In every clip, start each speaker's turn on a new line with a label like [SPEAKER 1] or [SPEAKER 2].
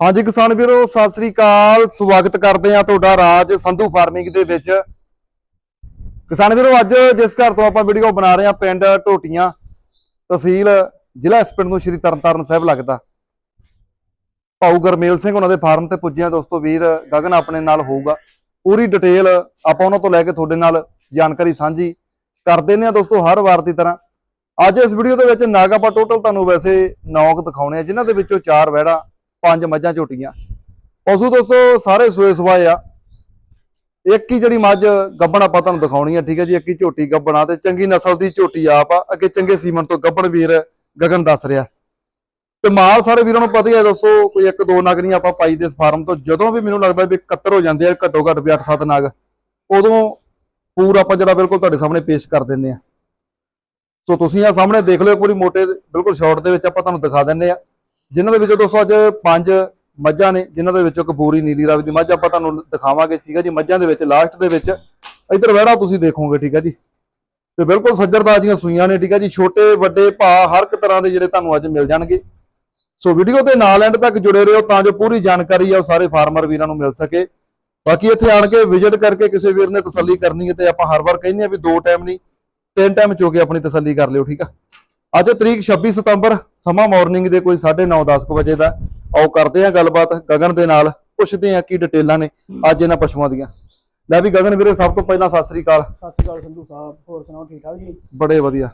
[SPEAKER 1] ਹਾਂਜੀ ਕਿਸਾਨ ਵੀਰੋ, ਸਤਿ ਸ੍ਰੀ ਅਕਾਲ। ਸਵਾਗਤ ਕਰਦੇ ਆ ਤੁਹਾਡਾ ਰਾਜ ਸੰਧੂ ਫਾਰਮਿੰਗ ਦੇ ਵਿੱਚ। ਕਿਸਾਨ ਵੀਰੋ, ਅੱਜ ਜਿਸ ਘਰ ਤੋਂ ਆਪਾਂ ਵੀਡੀਓ ਬਣਾ ਰਹੇ ਆ ਪਿੰਡ ਟੋਟੀਆਂ ਤਹਿਸੀਲ ਜ਼ਿਲ੍ਹਾ ਇਸ ਪਿੰਡ ਨੂੰ ਸ਼੍ਰੀ ਤਰਨਤਾਰਨ ਸਾਹਿਬ ਲੱਗਦਾ। ਭਾਊ ਗਰਮੇਲ ਸਿੰਘ ਉਹਨਾਂ ਦੇ ਫਾਰਮ ਤੇ ਪੁੱਜਿਆ ਦੋਸਤੋ ਵੀਰ, ਗਗਨ ਆਪਣੇ ਨਾਲ ਹੋਊਗਾ। ਪੂਰੀ ਡਿਟੇਲ ਆਪਾਂ ਉਹਨਾਂ ਤੋਂ ਲੈ ਕੇ ਤੁਹਾਡੇ ਨਾਲ ਜਾਣਕਾਰੀ ਸਾਂਝੀ ਕਰਦੇ ਨੇ ਆ ਦੋਸਤੋ ਹਰ ਵਾਰ ਦੀ ਤਰ੍ਹਾਂ। ਅੱਜ ਇਸ ਵੀਡੀਓ ਦੇ ਵਿੱਚ ਨਾਗ ਆਪਾਂ ਟੋਟਲ ਤੁਹਾਨੂੰ ਵੈਸੇ ਨੌਕ ਦਿਖਾਉਣੇ ਆ, ਜਿਨ੍ਹਾਂ ਦੇ ਵਿੱਚੋਂ ਚਾਰ ਵਹਿੜਾ ਪੰਜ ਮੱਝਾਂ ਝੋਟੀਆਂ। ਪਸ਼ੂ ਦੋਸਤੋ, ਸਾਰੇ ਸੂਏ ਸਵਾਏ ਆ। ਇੱਕ ਹੀ ਜਿਹੜੀ ਮੱਝ ਗੱਬਣ ਆਪਾਂ ਤੁਹਾਨੂੰ ਦਿਖਾਉਣੀ ਆ, ਠੀਕ ਹੈ ਜੀ, ਇੱਕ ਹੀ ਝੋਟੀ ਗੱਬਣ ਆ ਤੇ ਚੰਗੀ ਨਸਲ ਦੀ ਝੋਟੀ ਆਪ ਆ। ਅੱਗੇ ਚੰਗੇ ਸੀਮਨ ਤੋਂ ਗੱਬਣ ਵੀਰ ਗਗਨ ਦੱਸ ਰਿਹਾ। ਤੇ ਮਾਲ ਸਾਰੇ ਵੀਰਾਂ ਨੂੰ ਪਤਾ ਹੀ ਹੈ ਦੋਸਤੋ, ਕੋਈ ਇੱਕ ਦੋ ਨਗ ਨਹੀਂ ਆਪਾਂ ਪਾਈ ਦੇ ਇਸ ਫਾਰਮ ਤੋਂ। ਜਦੋਂ ਵੀ ਮੈਨੂੰ ਲੱਗਦਾ ਵੀ 71 ਹੋ ਜਾਂਦੇ ਆ, ਘੱਟੋ ਘੱਟ ਵੀ 8-7 ਨਗ, ਉਦੋਂ ਪੂਰਾ ਆਪਾਂ ਜਿਹੜਾ ਬਿਲਕੁਲ ਤੁਹਾਡੇ ਸਾਹਮਣੇ ਪੇਸ਼ ਕਰ ਦਿੰਦੇ ਆ। ਸੋ ਤੁਸੀਂ ਆ ਸਾਹਮਣੇ ਦੇਖ ਲਿਓ ਪੂਰੀ ਮੋਟੇ ਬਿਲਕੁਲ ਸ਼ਾਰਟ ਦੇ ਵਿੱਚ ਆਪਾਂ ਤੁਹਾਨੂੰ ਦਿਖਾ ਦਿੰਦੇ ਆ। ਜਿਨ੍ਹਾਂ ਦੇ ਵਿੱਚੋਂ ਦੋਸਤੋ ਅੱਜ ਪੰਜ ਮੱਝਾਂ ਨੇ, ਜਿਨ੍ਹਾਂ ਦੇ ਵਿੱਚੋਂ ਇੱਕ ਬੂਰੀ ਨੀਲੀ ਰਾਵੀ ਦੀ ਮੱਝ ਆਪਾਂ ਤੁਹਾਨੂੰ ਦਿਖਾਵਾਂਗੇ, ਠੀਕ ਹੈ ਜੀ? ਮੱਝਾਂ ਦੇ ਵਿੱਚ ਲਾਸਟ ਦੇ ਵਿੱਚ, ਇੱਧਰ ਵਹਿੜਾ ਤੁਸੀਂ ਦੇਖੋਗੇ, ਠੀਕ ਹੈ ਜੀ? ਤੇ ਬਿਲਕੁਲ ਸੱਜਰਦਾਜੀਆਂ ਸੂਈਆਂ ਨੇ, ਠੀਕ ਹੈ ਜੀ? ਛੋਟੇ, ਵੱਡੇ ਭਾ ਹਰ ਇੱਕ ਤਰ੍ਹਾਂ ਦੇ ਜਿਹੜੇ ਤੁਹਾਨੂੰ ਅੱਜ ਮਿਲ ਜਾਣਗੇ। ਸੋ ਵੀਡੀਓ ਦੇ ਨਾਲ ਐਂਡ ਤੱਕ ਜੁੜੇ ਰਹੋ ਤਾਂ ਜੋ ਪੂਰੀ ਜਾਣਕਾਰੀ ਆ ਉਹ ਸਾਰੇ ਫਾਰਮਰ ਵੀਰਾਂ ਨੂੰ ਮਿਲ ਸਕੇ। ਬਾਕੀ ਇੱਥੇ ਆਣ ਕੇ ਵਿਜ਼ਿਟ ਕਰਕੇ ਕਿਸੇ ਵੀਰ ਨੇ ਤਸੱਲੀ ਕਰਨੀ ਹੈ ਤੇ ਆਪਾਂ ਹਰ ਵਾਰ ਕਹਿੰਦੇ ਆ ਵੀ ਦੋ ਟਾਈਮ ਨਹੀਂ, ਤਿੰਨ ਟਾਈਮ ਚੋ ਕੇ ਆਪਣੀ ਤਸੱਲੀ ਕਰ ਲਿਓ, ਠੀਕ ਆ? ਅੱਜ ਤਰੀਕ 26 ਸਤੰਬਰ ਸਮਾਂ ਮਾਰਨਿੰਗ ਦੇ ਕੋਈ 9:30 10 ਵਜੇ ਦਾ ਆਓ ਕਰਦੇ ਆ ਗੱਲਬਾਤ ਗਗਨ ਦੇ ਨਾਲ ਪੁੱਛਦੇ ਆ ਕੀ ਡਿਟੇਲਾਂ ਨੇ ਅੱਜ ਇਹਨਾਂ ਪਸ਼ੂਆਂ ਦੀਆਂ। ਲੈ ਵੀ ਗਗਨ ਵੀਰੇ ਸਭ ਤੋਂ ਪਹਿਲਾਂ ਸਤਿ ਸ੍ਰੀ ਅਕਾਲ।
[SPEAKER 2] ਸਤਿ ਸ਼੍ਰੀ ਅਕਾਲ ਸੰਧੂ ਸਾਹਿਬ ਹੋਰ ਸੁਣਾਓ ਠੀਕ ਠਾਕ ਜੀ?
[SPEAKER 1] ਬੜੇ ਵਧੀਆ।